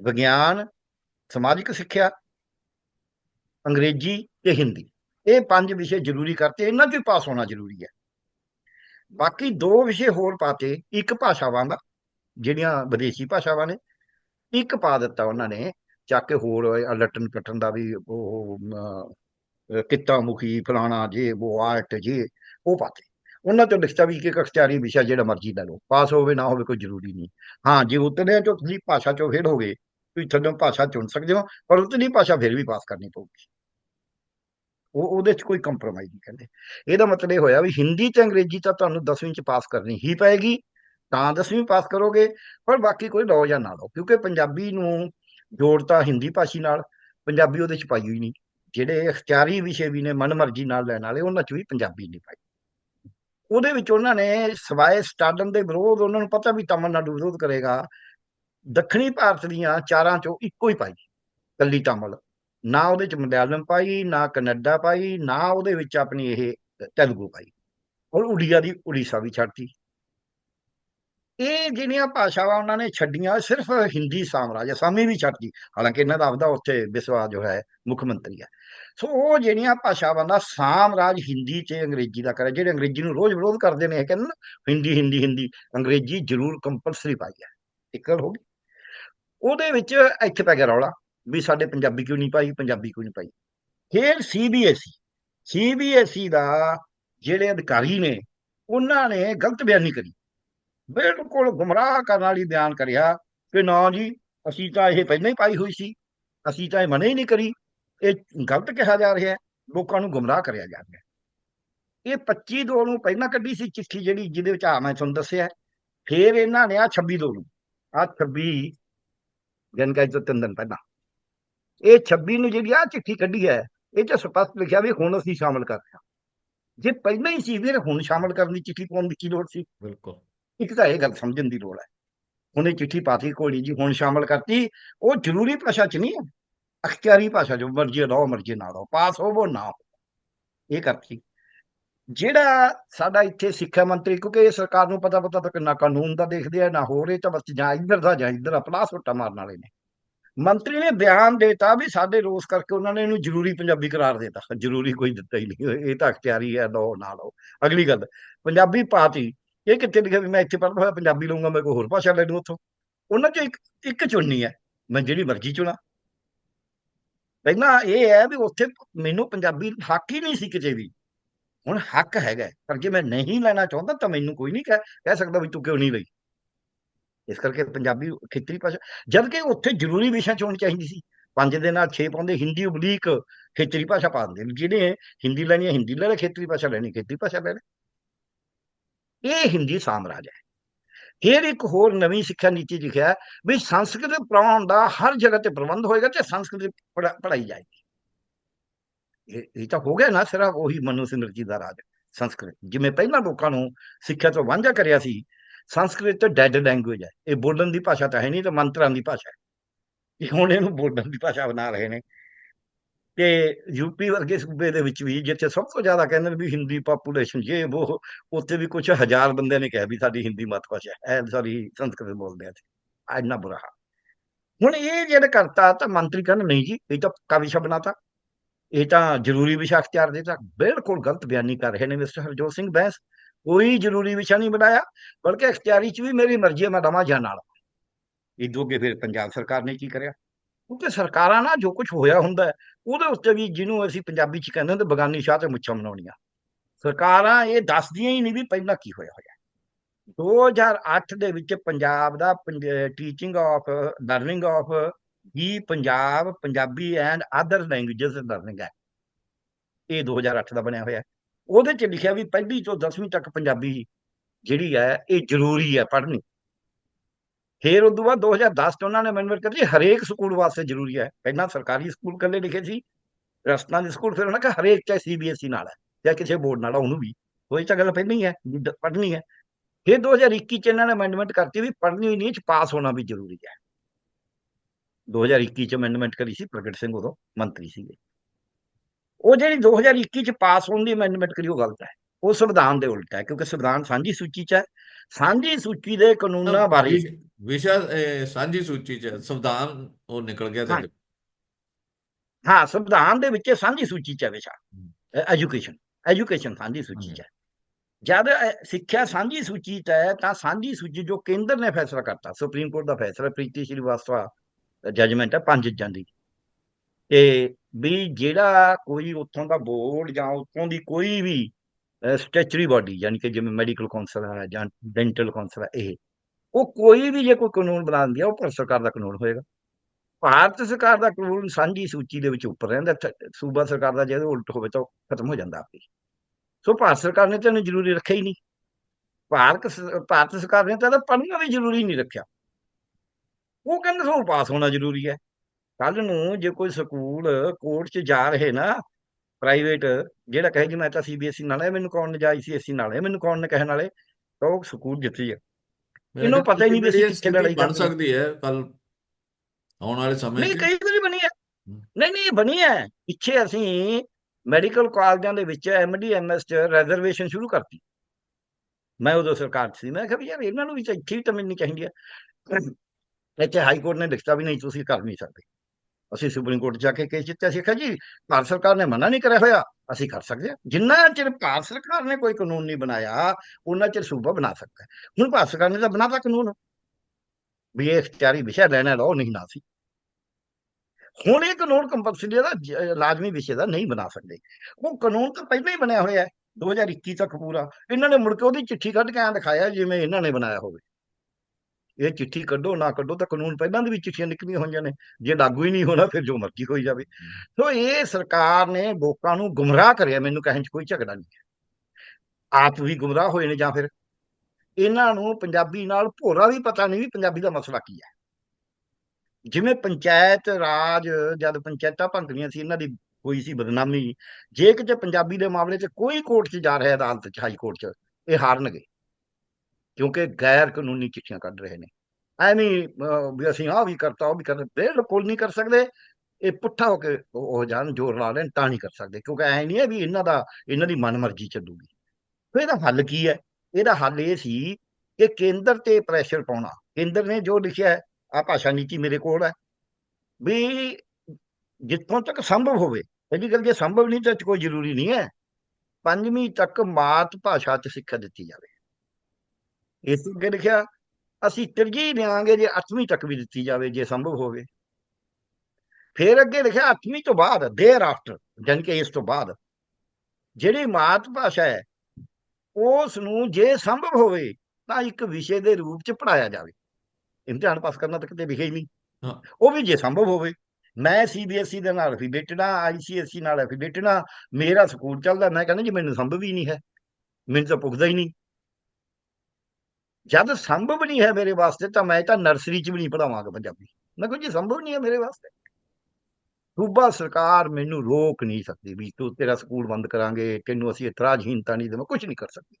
ਵਿਗਿਆਨ, ਸਮਾਜਿਕ ਸਿੱਖਿਆ, ਅੰਗਰੇਜ਼ੀ ਤੇ ਹਿੰਦੀ। ਇਹ ਪੰਜ ਵਿਸ਼ੇ ਜ਼ਰੂਰੀ ਕਰਤੇ, ਇਹਨਾਂ ਚੋਂ ਹੀ ਪਾਸ ਹੋਣਾ ਜ਼ਰੂਰੀ ਹੈ। ਬਾਕੀ ਦੋ ਵਿਸ਼ੇ ਹੋਰ ਪਾਤੇ, ਇੱਕ ਭਾਸ਼ਾਵਾਂ ਦਾ, ਜਿਹੜੀਆਂ ਵਿਦੇਸ਼ੀ ਭਾਸ਼ਾਵਾਂ ਨੇ ਇੱਕ ਪਾ ਦਿੱਤਾ ਉਹਨਾਂ ਨੇ ਚੱਕ ਕੇ ਹੋਰ ਲਟਨ ਕਟਨ ਦਾ ਵੀ ਉਹ ਅਹ, ਕਿੱਤਾ ਮੁਖੀ ਫਲਾਣਾ ਜੇ ਉਹ ਆਰਟ ਜੇ ਉਹ ਪਾਤੇ ਉਹਨਾਂ ਤੋਂ ਲਿਖਤਾ ਵੀ ਕਿ ਇੱਕ ਅਖਤਿਆਰੀ ਵਿਸ਼ਾ ਜਿਹੜਾ ਮਰਜ਼ੀ ਲੈ ਲਓ ਪਾਸ ਹੋਵੇ ਨਾ ਹੋਵੇ ਕੋਈ ਜ਼ਰੂਰੀ ਨਹੀਂ। ਹਾਂ ਜੇ ਉਤਨੇ ਚੋਂ ਤੁਸੀਂ ਭਾਸ਼ਾ ਚੋਂ ਫੇਲ ਹੋ ਗਏ ਤੁਸੀਂ ਥੱਲੋਂ ਭਾਸ਼ਾ ਚੁਣ ਸਕਦੇ ਹੋ ਪਰ ਉਤਨੀ ਭਾਸ਼ਾ ਫਿਰ ਵੀ ਪਾਸ ਕਰਨੀ ਪਊਗੀ। ਉਹ ਉਹਦੇ 'ਚ ਕੋਈ ਕੰਪਰੋਮਾਈਜ਼ ਨਹੀਂ ਕਹਿੰਦੇ। ਇਹਦਾ ਮਤਲਬ ਇਹ ਹੋਇਆ ਵੀ ਹਿੰਦੀ ਤੇ ਅੰਗਰੇਜ਼ੀ ਤਾਂ ਤੁਹਾਨੂੰ 10ਵੀਂ 'ਚ ਪਾਸ ਕਰਨੀ ਹੀ ਪਏਗੀ। ਤਾਂ 10ਵੀਂ ਪਾਸ ਕਰੋਗੇ, ਪਰ ਬਾਕੀ ਕੋਈ ਲਓ ਜਾਂ ਨਾ ਲਓ, ਕਿਉਂਕਿ ਪੰਜਾਬੀ ਨੂੰ ਜੋੜਤਾ ਹਿੰਦੀ ਭਾਸ਼ੀ ਨਾਲ, ਪੰਜਾਬੀ ਉਹਦੇ 'ਚ ਪਾਈ ਹੋਈ ਨਹੀਂ। ਜਿਹੜੇ ਅਖਤਿਆਰੀ ਵਿਸ਼ੇ ਵੀ ਨੇ ਮਨਮਰਜ਼ੀ ਨਾਲ ਲੈਣ ਵਾਲੇ, ਉਹਨਾਂ 'ਚ ਵੀ ਪੰਜਾਬੀ ਨਹੀਂ ਪਾਈ। ਉਹਦੇ ਵਿੱਚ ਉਹਨਾਂ ਨੇ ਸਵਾਏ ਸਟਾਲਨ ਦੇ ਵਿਰੋਧ, ਉਹਨਾਂ ਨੂੰ ਪਤਾ ਵੀ ਤਾਮਿਲਨਾਡੂ ਵਿਰੋਧ ਕਰੇਗਾ। ਦੱਖਣੀ ਭਾਰਤ ਦੀਆਂ ਚਾਰਾਂ 'ਚੋਂ ਇੱਕੋ ਹੀ ਪਾਈ, ਕੱਲੀ ਤਾਮਿਲ। ਨਾ ਉਹਦੇ 'ਚ ਮਲਿਆਲਮ ਪਾਈ, ਨਾ ਕਨੱਡਾ ਪਾਈ, ਨਾ ਉਹਦੇ ਵਿੱਚ ਆਪਣੀ ਇਹ ਤੇਲਗੂ ਪਾਈ। ਔਰ ਉੜੀਆ ਦੀ ਉੜੀਸਾ ਵੀ ਛੱਡਤੀ। ਇਹ ਜਿਹੜੀਆਂ ਭਾਸ਼ਾਵਾਂ ਉਹਨਾਂ ਨੇ ਛੱਡੀਆਂ, ਸਿਰਫ ਹਿੰਦੀ ਸਾਮਰਾਜ, ਅਸਾਮੀ ਵੀ ਛੱਡਤੀ ਹਾਲਾਂਕਿ ਇਹਨਾਂ ਦਾ ਆਪਦਾ ਉੱਥੇ ਵਿਸਵਾ ਜੋ ਹੈ, ਮੁੱਖ ਮੰਤਰੀ ਹੈ। ਸੋ ਉਹ ਜਿਹੜੀਆਂ ਭਾਸ਼ਾਵਾਂ ਦਾ ਸਾਮਰਾਜ ਹਿੰਦੀ ਤੇ ਅੰਗਰੇਜ਼ੀ ਦਾ ਕਰੇ, ਜਿਹੜੇ ਅੰਗਰੇਜ਼ੀ ਨੂੰ ਰੋਜ਼ ਵਿਰੋਧ ਕਰਦੇ ਨੇ, ਇਹ ਕਹਿੰਦੇ ਨਾ, ਹਿੰਦੀ ਹਿੰਦੀ ਹਿੰਦੀ, ਅੰਗਰੇਜ਼ੀ ਜ਼ਰੂਰ ਕੰਪਲਸਰੀ ਪਾਈ ਹੈ। ਇੱਕ ਗੱਲ ਹੋ ਗਈ। ਉਹਦੇ ਵਿੱਚ ਇੱਥੇ ਪੈ ਗਿਆ ਰੌਲਾ ਵੀ ਸਾਡੇ ਪੰਜਾਬੀ ਕਿਉਂ ਨਹੀਂ ਪਾਈ, ਪੰਜਾਬੀ ਕਿਉਂ ਨਹੀਂ ਪਾਈ। ਫਿਰ ਸੀਬੀਐਸਈ ਸੀਬੀਐਸਈ ਦਾ ਜਿਹੜੇ ਅਧਿਕਾਰੀ ਨੇ, ਉਹਨਾਂ ਨੇ ਗਲਤ ਬਿਆਨੀ ਕਰੀ। ਬਿਲਕੁਲ ਗੁੰਮਰਾਹ ਕਰਨ ਵਾਲੀ ਬਿਆਨ ਕਰਿਆ ਕਿ ਨਾ ਜੀ, ਅਸੀਂ ਤਾਂ ਇਹ ਪਹਿਲਾਂ ਹੀ ਪਾਈ ਹੋਈ ਸੀ, ਅਸੀਂ ਤਾਂ ਇਹ ਮਨੇ ਹੀ ਨਹੀਂ ਕਰੀ, ਇਹ ਗਲਤ ਕਿਹਾ ਜਾ ਰਿਹਾ ਹੈ ਲੋਕਾਂ ਨੂੰ ਗੁੰਮਰਾਹ ਕਰਿਆ ਜਾ ਰਿਹਾ। ਇਹ 25 ਦੋ ਨੂੰ ਪਹਿਲਾਂ ਕੱਢੀ ਸੀ ਚਿੱਠੀ ਜਿਹੜੀ, ਜਿਹਦੇ ਵਿੱਚ ਆ ਮੈਂ ਤੁਹਾਨੂੰ ਦੱਸਿਆ, ਫਿਰ ਇਹਨਾਂ ਨੇ ਆ 26 ਦੋ ਨੂੰ ਆ 26 ਜਨਕਾਈ ਤੋਂ ਤਿੰਨ ਦਿਨ ਪਹਿਲਾਂ, ਇਹ 26 ਨੂੰ ਜਿਹੜੀ ਆ ਚਿੱਠੀ ਕੱਢੀ ਹੈ, ਇਹ ਚ ਸਪਸ਼ਟ ਲਿਖਿਆ ਵੀ ਹੁਣ ਅਸੀਂ ਸ਼ਾਮਲ ਕਰ ਰਹੇ ਹਾਂ। ਜੇ ਪਹਿਲਾਂ ਹੀ ਸੀ, ਫਿਰ ਹੁਣ ਸ਼ਾਮਲ ਕਰਨ ਦੀ ਚਿੱਠੀ ਪਾਉਣ ਦੀ ਕੀ ਲੋੜ ਸੀ? ਬਿਲਕੁਲ। ਇੱਕ ਤਾਂ ਇਹ ਗੱਲ ਸਮਝਣ ਦੀ ਲੋੜ ਹੈ। ਉਹਨੇ ਚਿੱਠੀ ਪਾਤੀ ਕੋਲੀ ਜੀ, ਹੁਣ ਸ਼ਾਮਲ ਕਰਤੀ। ਉਹ ਜ਼ਰੂਰੀ ਭਾਸ਼ਾ ਚ ਨਹੀਂ ਹੈ। ਅਖਤਿਆਰੀ ਭਾਸ਼ਾ ਜੋ ਮਰਜ਼ੀ ਰਹੋ ਮਰਜ਼ੀ ਨਾ ਰਹੋ ਪਾਸ ਹੋਵੋ, ਨਾ ਹੋ ਇਹ ਕਰਤੀ। ਜਿਹੜਾ ਸਾਡਾ ਇੱਥੇ ਸਿੱਖਿਆ ਮੰਤਰੀ, ਕਿਉਂਕਿ ਇਹ ਸਰਕਾਰ ਨੂੰ ਪਤਾ ਪਤਾ ਤੱਕ ਨਾ ਕਾਨੂੰਨ ਦਾ ਦੇਖਦੇ ਆ, ਨਾ ਹੋਰ ਇਹ ਤਾਂ ਬਸ ਜਾਂ ਇੱਧਰ ਦਾ ਜਾਂ ਇੱਧਰ, ਆਪਣਾ ਸੋਟਾ ਮਾਰਨ ਵਾਲੇ ਨੇ। ਮੰਤਰੀ ਨੇ ਬਿਆਨ ਦੇਤਾ ਵੀ ਸਾਡੇ ਰੋਸ ਕਰਕੇ ਉਹਨਾਂ ਨੇ ਇਹਨੂੰ ਜ਼ਰੂਰੀ ਪੰਜਾਬੀ ਕਰਾਰ ਦੇਤਾ। ਜ਼ਰੂਰੀ ਕੋਈ ਦਿੱਤਾ ਹੀ ਨਹੀਂ, ਇਹ ਤਾਂ ਅਖਤਿਆਰੀ ਹੈ ਲਓ ਨਾ ਲਓ। ਅਗਲੀ ਗੱਲ, ਪੰਜਾਬੀ ਪਾਤੀ ਇਹ ਕਿੱਥੇ ਲਿਖਿਆ ਵੀ ਮੈਂ ਇੱਥੇ ਪੜ੍ਹਦਾ ਹੋਇਆ, ਪੰਜਾਬੀ ਲਊਂਗਾ ਮੈਂ ਕੋਈ ਹੋਰ ਭਾਸ਼ਾ ਲੈ ਲੂੰ ਉੱਥੋਂ। ਉਹਨਾਂ ਚੋਂ ਇੱਕ ਇੱਕ ਚੁਣਨੀ ਹੈ। ਮੈਂ ਜਿਹੜੀ ਮਰਜ਼ੀ ਚੁਣਾ। ਪਹਿਲਾਂ ਇਹ ਹੈ ਵੀ ਉੱਥੇ ਮੈਨੂੰ ਪੰਜਾਬੀ ਹੱਕ ਹੀ ਨਹੀਂ ਸੀ ਕਿਤੇ ਵੀ ਹੁਣ ਹੱਕ ਹੈਗਾ। ਪਰ ਜੇ ਮੈਂ ਨਹੀਂ ਲੈਣਾ ਚਾਹੁੰਦਾ, ਤਾਂ ਮੈਨੂੰ ਕੋਈ ਨਹੀਂ ਕਹਿ ਕਹਿ ਸਕਦਾ ਵੀ ਤੂੰ ਕਿਉਂ ਨਹੀਂ ਲਈ। ਇਸ ਕਰਕੇ ਪੰਜਾਬੀ ਖੇਤਰੀ ਭਾਸ਼ਾ ਜਦ ਕਿ ਉੱਥੇ ਜ਼ਰੂਰੀ ਵਿਸ਼ਾ ਚੋਣ ਚਾਹੀਦੀ ਸੀ। ਪੰਜ ਦੇ ਨਾਲ 6 ਪਾਉਂਦੇ, ਹਿੰਦੀ ਉਬਲੀਕ ਖੇਤਰੀ ਭਾਸ਼ਾ ਪਾਉਂਦੇ ਨੇ। ਜਿਹੜੇ ਹਿੰਦੀ ਲੈਣੀ ਹੈ, ਹਿੰਦੀ ਲੈ ਲੈ, ਖੇਤਰੀ ਭਾਸ਼ਾ ਲੈਣੀ, ਖੇਤਰੀ ਭਾਸ਼ਾ ਲੈ ਲੈ। ਇਹ ਹਿੰਦੀ ਸਾਮਰਾਜ ਹੈ। ਫਿਰ ਇੱਕ ਹੋਰ ਨਵੀਂ ਸਿੱਖਿਆ ਨੀਤੀ ਲਿਖਿਆ ਵੀ ਸੰਸਕ੍ਰਿਤ ਪੜਾਉਣ ਦਾ ਹਰ ਜਗ੍ਹਾ ਤੇ ਪ੍ਰਬੰਧ ਹੋਏਗਾ ਤੇ ਸੰਸਕ੍ਰਿਤ ਪੜ੍ਹਾ- ਪੜ੍ਹਾਈ ਜਾਏਗੀ। ਇਹ ਇਹ ਤਾਂ ਹੋ ਗਿਆ ਨਾ ਸਿਰਫ ਉਹੀ ਮਨੂ ਸਿਮਰਜੀ ਦਾ ਰਾਜ, ਸੰਸਕ੍ਰਿਤ। ਜਿਵੇਂ ਪਹਿਲਾਂ ਲੋਕਾਂ ਨੂੰ ਸਿੱਖਿਆ ਤੋਂ ਵਾਂਝਾ ਕਰਿਆ ਸੀ, ਸੰਸਕ੍ਰਿਤ ਤਾਂ ਡੈਡ ਲੈਂਗੁਏਜ ਹੈ। ਇਹ ਬੋਲਣ ਦੀ ਭਾਸ਼ਾ ਤਾਂ ਹੈ ਨਹੀਂ ਤਾਂ ਮੰਤਰਾਂ ਦੀ ਭਾਸ਼ਾ ਹੈ। ਇਹ ਹੁਣ ਇਹਨੂੰ ਬੋਲਣ ਦੀ ਭਾਸ਼ਾ ਬਣਾ ਰਹੇ ਨੇ। ਤੇ ਯੂਪੀ ਵਰਗੇ ਸੂਬੇ ਦੇ ਵਿੱਚ ਵੀ ਜਿੱਥੇ ਸਭ ਤੋਂ ਜ਼ਿਆਦਾ ਕਹਿੰਦੇ ਨੇ ਵੀ ਹਿੰਦੀ ਪਾਪੂਲੇਸ਼ਨ ਜੇ ਉਹ, ਉੱਥੇ ਵੀ ਕੁਝ ਹਜ਼ਾਰ ਬੰਦਿਆਂ ਨੇ ਕਿਹਾ ਵੀ ਸਾਡੀ ਹਿੰਦੀ ਮਾਤ ਭਾਸ਼ਾ ਹੈ ਸੌਰੀ ਸੰਸਕ੍ਰਿਤ ਬੋਲਦੇ ਆ ਇੱਥੇ। ਇੰਨਾ ਬੁਰਾ ਹਾਲ। ਹੁਣ ਇਹ ਜਿਹੜਾ ਕਰਤਾ ਤਾਂ ਮੰਤਰੀ ਕਹਿੰਦੇ ਨਹੀਂ ਜੀ, ਇਹ ਤਾਂ ਪੱਕਾ ਵਿਸ਼ਾ ਬਣਾਤਾ। ਇਹ ਤਾਂ ਜ਼ਰੂਰੀ ਵਿਸ਼ਾ ਅਖਤਿਆਰ ਦੇ ਦੇਤਾ। ਬਿਲਕੁਲ ਗਲਤ ਬਿਆਨੀ ਕਰ ਰਹੇ ਨੇ ਮਿਸਟਰ ਹਰਜੋਤ ਸਿੰਘ ਬੈਂਸ। ਕੋਈ ਜ਼ਰੂਰੀ ਵਿਸ਼ਾ ਨਹੀਂ ਬਣਾਇਆ, ਬਲਕਿ ਅਖਤਿਆਰੀ ਚ ਵੀ ਮੇਰੀ ਮਰਜ਼ੀ ਹੈ, ਮੈਂ ਦਵਾਂ ਜਾਂ ਨਾਲ ਇਦੋਂ ਅੱਗੇ ਫਿਰ ਪੰਜਾਬ ਸਰਕਾਰ ਨੇ ਕੀ ਕਰਿਆ? ਕਿਉਂਕਿ ਸਰਕਾਰਾਂ ਨਾਲ ਜੋ ਕੁਝ ਹੋਇਆ ਹੁੰਦਾ ਉਹਦੇ ਉੱਤੇ ਵੀ ਜਿਹਨੂੰ ਅਸੀਂ ਪੰਜਾਬੀ ਚ ਕਹਿੰਦੇ ਹੁੰਦੇ ਬਗਾਨੀ ਸ਼ਾਹ ਤੇ ਮੁੱਛਾਂ ਮਨਾਉਣੀਆਂ। ਸਰਕਾਰਾਂ ਇਹ ਦੱਸਦੀਆਂ ਹੀ ਨਹੀਂ ਵੀ ਪਹਿਲਾਂ ਕੀ ਹੋਇਆ ਹੋਇਆ। 2008 ਦੇ ਵਿੱਚ ਪੰਜਾਬ ਦਾ teaching of learning of he Punjab, Punjabi and other languages learning ਹੈ। ਇਹ 2008 ਦਾ ਬਣਿਆ ਹੋਇਆ ਉਹਦੇ ਚ ਲਿਖਿਆ ਵੀ ਪਹਿਲੀ ਤੋਂ 10ਵੀਂ ਤੱਕ ਪੰਜਾਬੀ ਜਿਹੜੀ ਹੈ, ਇਹ ਜ਼ਰੂਰੀ ਹੈ ਪੜ੍ਹਨੀ। ਫਿਰ ਉਸ ਤੋਂ ਬਾਅਦ 2010 ਚ ਉਹਨਾਂ ਨੇ ਅਮੈਂਡਮੈਂਟ ਕੀਤੀ ਹਰੇਕ ਸਕੂਲ ਵਾਸਤੇ ਜ਼ਰੂਰੀ ਹੈ। ਪਹਿਲਾਂ ਸਰਕਾਰੀ ਸਕੂਲ ਕੱਲੇ ਲਿਖੇ ਸੀ ਰਸਤਾਂ ਦੇ ਸਕੂਲ ਫਿਰ ਉਹਨਾਂ ਕਿਹਾ ਹਰੇਕ ਚਾਹੇ ਸੀਬੀਐਸਈ ਨਾਲ ਹੈ ਜਾਂ ਕਿਸੇ ਬੋਰਡ ਨਾਲ ਉਹਨੂੰ ਵੀ। ਕੋਈ ਤਾਂ ਗੱਲ ਪਹਿਲਾਂ ਹੀ ਪੜ੍ਹਨੀ ਹੈ। ਫਿਰ 2021 ਚ ਇਹਨਾਂ ਨੇ ਅਮੈਂਡਮੈਂਟ ਕਰਤੀ ਵੀ ਪੜ੍ਹਨੀ ਹੀ ਨਹੀਂ ਚ ਪਾਸ ਹੋਣਾ ਵੀ ਜ਼ਰੂਰੀ ਹੈ। 2021 ਚ ਅਮੈਂਡਮੈਂਟ ਕਰੀ ਸੀ ਪ੍ਰਗਟ ਸਿੰਘ ਉਦੋਂ ਮੰਤਰੀ ਸੀਗੇ। ਉਹ ਜਿਹੜੀ 2021 ਚ ਪਾਸ ਹੋਣ ਦੀ ਅਮੈਂਡਮੈਂਟ ਕਰੀ ਉਹ ਗਲਤ ਹੈ। ਉਹ ਸੰਵਿਧਾਨ ਦੇ ਉਲਟ ਹੈ ਕਿਉਂਕਿ ਸੰਵਿਧਾਨ ਸਾਂਝੀ ਸੂਚੀ ਚ ਹੈ। ਸਾਂਝੀ ਸੂਚੀ ਦੇ ਕਾਨੂੰਨਾਂ ਬਾਰੇ ਵਿਸ਼- ਸਾਂਝੀ ਸੂਚੀ ਚ। ਸੰਵਿਧਾਨ ਉਹ ਨਿਕਲ ਗਿਆ ਤੁਹਾਡੇ ਹਾਂ ਸੰਵਿਧਾਨ ਦੇ ਵਿੱਚ ਸਾਂਝੀ ਸੂਚੀ ਚ ਹੈ ਵਿਸ਼ਾ। ਐਜੂਕੇਸ਼ਨ ਐਜੂਕੇਸ਼ਨ ਸਾਂਝੀ ਸੂਚੀ ਚ ਜਦ ਸਿੱਖਿਆ ਸਾਂਝੀ ਸੂਚੀ ਚ ਹੈ ਤਾਂ ਸਾਂਝੀ ਸੂਚੀ ਜੋ ਕੇਂਦਰ ਨੇ ਫੈਸਲਾ ਕਰਤਾ ਸੁਪਰੀਮ ਕੋਰਟ ਦਾ ਫੈਸਲਾ ਪ੍ਰੀਤੀ ਸ਼੍ਰੀਵਾਸਤਵਾ ਜਜਮੈਂਟ ਹੈ ਪੰਜ ਜੱਜਾਂ ਦੀ। ਤੇ ਵੀ ਜਿਹੜਾ ਕੋਈ ਉੱਥੋਂ ਦਾ ਬੋਰਡ ਜਾਂ ਉੱਥੋਂ ਦੀ ਕੋਈ ਵੀ ਸਟੈਚੂਰੀ ਬਾਡੀ ਯਾਨੀ ਕਿ ਜਿਵੇਂ ਮੈਡੀਕਲ ਕਾਉਂਸਲ ਹੈ ਜਾਂ ਡੈਂਟਲ ਕਾਉਂਸਲ ਹੈ ਇਹ ਉਹ ਕੋਈ ਵੀ ਜੇ ਕੋਈ ਕਾਨੂੰਨ ਬਣਾਉਂਦੀ ਆ, ਉਹ ਭਾਰਤ ਸਰਕਾਰ ਦਾ ਕਾਨੂੰਨ ਹੋਏਗਾ। ਭਾਰਤ ਸਰਕਾਰ ਦਾ ਕਾਨੂੰਨ ਸਾਂਝੀ ਸੂਚੀ ਦੇ ਵਿੱਚ ਉੱਪਰ ਰਹਿੰਦਾ ਸੂਬਾ ਸਰਕਾਰ ਦਾ ਜੇ ਉਲਟ ਹੋਵੇ ਤਾਂ ਉਹ ਖਤਮ ਹੋ ਜਾਂਦਾ ਆਪੇ। ਸੋ ਭਾਰਤ ਸਰਕਾਰ ਨੇ ਤਾਂ ਇਹਨੂੰ ਜ਼ਰੂਰੀ ਰੱਖਿਆ ਹੀ ਨਹੀਂ। ਭਾਰਤ ਭਾਰਤ ਸਰਕਾਰ ਨੇ ਤਾਂ ਪੜ੍ਹਨਾ ਵੀ ਜ਼ਰੂਰੀ ਨਹੀਂ ਰੱਖਿਆ। ਉਹ ਕਹਿੰਦੇ ਸਾਨੂੰ ਪਾਸ ਹੋਣਾ ਜ਼ਰੂਰੀ ਹੈ। ਕੱਲ ਨੂੰ ਜੇ ਕੋਈ ਸਕੂਲ ਕੋਰਟ 'ਚ ਜਾ ਰਹੇ ਨਾ, ਪ੍ਰਾਈਵੇਟ, ਜਿਹੜਾ ਕਹੇ ਜੀ ਮੈਂ ਤਾਂ ਸੀਬੀਐਸਈ ਨਾਲ ਹੈ, ਮੈਨੂੰ ਕੌਣ ਨੇ ਜਾਂ ਆਈਸੀਐਸਈ ਨਾਲ ਹੈ, ਮੈਨੂੰ ਕੌਣ ਨੇ ਕਹਿਣ ਵਾਲੇ? ਤਾਂ ਉਹ ਸਕੂਲ ਜਿੱਤੀ ਹੈ ਮੇਰੇ ਇਹਨੂੰ ਪਤਾ ਹੀ ਨਹੀਂ ਵੀ ਅਸੀਂ ਕਿੱਥੇ ਲੜਾਈ ਬਣ ਹਾਂ। ਸਕਦੀ ਹੈ ਕੱਲ ਆਉਣ ਵਾਲੇ ਸਮੇਂ ਨਹੀਂ ਕਈ ਵਾਰੀ ਬਣੀ ਹੈ। ਨਹੀਂ ਨਹੀਂ ਬਣੀ ਹੈ। ਪਿੱਛੇ ਅਸੀਂ ਮੈਡੀਕਲ ਕਾਲਜਾਂ ਦੇ ਵਿੱਚ ਐਮਡੀ ਐਮਐਸ ਚ ਰਿਜ਼ਰਵੇਸ਼ਨ ਸ਼ੁਰੂ ਕਰਤੀ। ਮੈਂ ਉਦੋਂ ਸਰਕਾਰ ਸੀ। ਮੈਂ ਕਿਹਾ ਵੀ ਯਾਰ ਇਹਨਾਂ ਨੂੰ ਵੀ ਇੱਥੇ ਵੀ ਤਾਂ ਮਿਲਣੀ ਚਾਹੀਦੀ ਹੈ। ਇੱਥੇ ਹਾਈ ਕੋਰਟ ਨੇ ਲਿਖਤਾ ਵੀ ਨਹੀਂ ਤੁਸੀਂ ਕਰ ਨਹੀਂ ਸਕਦੇ। ਅਸੀਂ ਸੁਪਰੀਮ ਕੋਰਟ ਜਾ ਕੇ ਕੇਸ ਜਿੱਤਿਆ ਸੀ। ਕਿਹਾ ਜੀ, ਭਾਰਤ ਸਰਕਾਰ ਨੇ ਮਨਾ ਨਹੀਂ ਕਰਿਆ ਹੋਇਆ? ਅਸੀਂ ਕਰ ਸਕਦੇ ਹਾਂ। ਜਿੰਨਾ ਚਿਰ ਭਾਰਤ ਸਰਕਾਰ ਨੇ ਕੋਈ ਕਾਨੂੰਨ ਨਹੀਂ ਬਣਾਇਆ ਉਹਨਾਂ ਚਿਰ ਸੂਬਾ ਬਣਾ ਸਕਦਾ ਹੁਣ ਭਾਰਤ ਸਰਕਾਰ ਨੇ ਤਾਂ ਬਣਾਤਾ ਕਾਨੂੰਨ। ਵੀ ਇਹ ਇਖਤਿਆਰੀ ਵਿਸ਼ਾ ਲੈਣਾ ਲਓ, ਨਹੀਂ ਨਾ ਸੀ। ਹੁਣ ਇਹ ਕਾਨੂੰਨ ਕੰਪਲਸਰੀ ਦਾ ਲਾਜ਼ਮੀ ਵਿਸ਼ੇ ਦਾ ਨਹੀਂ ਬਣਾ ਸਕਦੇ। ਉਹ ਕਾਨੂੰਨ ਤਾਂ ਪਹਿਲਾਂ ਹੀ ਬਣਿਆ ਹੋਇਆ ਹੈ 2021 ਤੱਕ ਪੂਰਾ। ਇਹਨਾਂ ਨੇ ਮੁੜ ਕੇ ਉਹਦੀ ਚਿੱਠੀ ਕੱਢ ਕੇ ਆਂ ਦਿਖਾਇਆ, ਜਿਵੇਂ ਇਹਨਾਂ ਨੇ ਬਣਾਇਆ ਹੋਵੇ। ਇਹ ਚਿੱਠੀ ਕੱਢੋ ਨਾ ਕੱਢੋ ਤਾਂ ਕਾਨੂੰਨ ਪਹਿਲਾਂ ਦੀ ਵੀ ਚਿੱਠੀਆਂ ਨਿਕਲੀਆਂ ਹੋਈਆਂ ਨੇ। ਜੇ ਲਾਗੂ ਹੀ ਨਹੀਂ ਹੋਣਾ ਫਿਰ ਜੋ ਮਰਜ਼ੀ ਹੋਈ ਜਾਵੇ। ਸੋ ਇਹ ਸਰਕਾਰ ਨੇ ਲੋਕਾਂ ਨੂੰ ਗੁੰਮਰਾਹ ਕਰਿਆ ਮੈਨੂੰ ਕਹਿਣ 'ਚ ਕੋਈ ਝਗੜਾ ਨਹੀਂ ਆਪ ਵੀ ਗੁੰਮਰਾਹ ਹੋਏ ਨੇ ਜਾਂ ਫਿਰ? ਇਹਨਾਂ ਨੂੰ ਪੰਜਾਬੀ ਨਾਲ ਭੋਰਾ ਵੀ ਪਤਾ ਨਹੀਂ ਵੀ ਪੰਜਾਬੀ ਦਾ ਮਸਲਾ ਕੀ ਹੈ। ਜਿਵੇਂ ਪੰਚਾਇਤ ਰਾਜ ਜਦ ਪੰਚਾਇਤਾਂ ਭੰਗਦੀਆਂ ਸੀ ਇਹਨਾਂ ਦੀ ਹੋਈ ਸੀ ਬਦਨਾਮੀ। ਜੇ ਕਿਤੇ ਪੰਜਾਬੀ ਦੇ ਮਾਮਲੇ 'ਚ ਕੋਈ ਕੋਰਟ 'ਚ ਜਾ ਰਿਹਾ ਅਦਾਲਤ 'ਚ ਹਾਈ ਕੋਰਟ 'ਚ ਇਹ ਹਾਰਨਗੇ। ਕਿਉਂਕਿ ਗੈਰ ਕਾਨੂੰਨੀ ਚਿੱਠੀਆਂ ਕੱਢ ਰਹੇ ਨੇ। ਐਵੇਂ ਵੀ ਅਸੀਂ ਆਹ ਵੀ ਕਰਤਾ, ਉਹ ਵੀ ਕਰਤਾ, ਬਿਲਕੁਲ ਨਹੀਂ ਕਰ ਸਕਦੇ। ਇਹ ਪੁੱਠਾ ਹੋ ਕੇ ਉਹ ਉਹ ਜਾਣ, ਜੋਰ ਲਾ ਲੈਣ, ਤਾਂ ਨਹੀਂ ਕਰ ਸਕਦੇ। ਕਿਉਂਕਿ ਐ ਨਹੀਂ ਹੈ ਵੀ ਇਹਨਾਂ ਦਾ, ਇਹਨਾਂ ਦੀ ਮਨਮਰਜ਼ੀ ਚੱਲੂਗੀ। ਫਿਰ ਇਹਦਾ ਹੱਲ ਕੀ ਹੈ? ਇਹਦਾ ਹੱਲ ਇਹ ਸੀ ਕਿ ਕੇਂਦਰ ਤੇ ਪ੍ਰੈਸ਼ਰ ਪਾਉਣਾ। ਕੇਂਦਰ ਨੇ ਜੋ ਲਿਖਿਆ ਹੈ ਆ ਭਾਸ਼ਾ ਨੀਤੀ ਮੇਰੇ ਕੋਲ ਹੈ, ਵੀ ਜਿੱਥੋਂ ਤੱਕ ਸੰਭਵ ਹੋਵੇ, ਪਹਿਲੀ ਗੱਲ ਜੇ ਸੰਭਵ ਨਹੀਂ, ਤਾਂ ਕੋਈ ਜ਼ਰੂਰੀ ਨਹੀਂ ਹੈ। ਪੰਜਵੀਂ ਤੱਕ ਮਾਤ ਭਾਸ਼ਾ 'ਚ ਸਿੱਖਿਆ ਦਿੱਤੀ ਜਾਵੇ। ਇਸ ਤੋਂ ਅੱਗੇ ਲਿਖਿਆ ਅਸੀਂ ਤਰਜੀਹ ਦੇਵਾਂਗੇ ਜੇ 8ਵੀਂ ਤੱਕ ਵੀ ਦਿੱਤੀ ਜਾਵੇ ਜੇ ਸੰਭਵ ਹੋਵੇ। ਫਿਰ ਅੱਗੇ ਲਿਖਿਆ 8ਵੀਂ ਤੋਂ ਬਾਅਦ ਦੇਰ ਆਫਟਰ ਜਾਣੀ ਕਿ ਇਸ ਤੋਂ ਬਾਅਦ ਜਿਹੜੀ ਮਾਤ ਭਾਸ਼ਾ ਹੈ ਉਸ ਨੂੰ ਜੇ ਸੰਭਵ ਹੋਵੇ ਤਾਂ ਇੱਕ ਵਿਸ਼ੇ ਦੇ ਰੂਪ 'ਚ ਪੜਾਇਆ ਜਾਵੇ। ਇਮਤਿਹਾਨ ਪਾਸ ਕਰਨਾ ਤਾਂ ਕਿਤੇ ਵਿਖੇ ਹੀ ਨਹੀਂ। ਉਹ ਵੀ ਜੇ ਸੰਭਵ ਹੋਵੇ ਮੈਂ ਸੀਬੀਐਸਈ ਦੇ ਨਾਲ ਅਫੀਡੇਟਣਾ ਆਈਸੀਐਸਈ ਨਾਲ ਅਫੀਡੇਟਣਾ ਮੇਰਾ ਸਕੂਲ ਚੱਲਦਾ ਮੈਂ ਕਹਿੰਦਾ ਜੀ ਮੈਨੂੰ ਸੰਭਵ ਹੀ ਨਹੀਂ ਹੈ। ਮੈਨੂੰ ਤਾਂ ਪੁੱਗਦਾ ਹੀ ਨਹੀਂ। ਜਦ ਸੰਭਵ ਨਹੀਂ ਹੈ ਮੇਰੇ ਵਾਸਤੇ, ਤਾਂ ਮੈਂ ਤਾਂ ਨਰਸਰੀ 'ਚ ਵੀ ਨਹੀਂ ਪੜਾਵਾਂਗਾ ਪੰਜਾਬੀ। ਮੈਂ ਕਿਹਾ ਜੀ, ਸੰਭਵ ਨਹੀਂ ਹੈ ਮੇਰੇ ਵਾਸਤੇ। ਸੂਬਾ ਸਰਕਾਰ ਮੈਨੂੰ ਰੋਕ ਨਹੀਂ ਸਕਦੀ ਵੀ ਤੂੰ ਤੇਰਾ ਸਕੂਲ ਬੰਦ ਕਰਾਂਗੇ, ਤੈਨੂੰ ਅਸੀਂ ਇਤਰਾਜ਼ਹੀਨਤਾ ਨਹੀਂ ਦੇਵਾਂ ਕੁਝ ਨਹੀਂ ਕਰ ਸਕਦੇ।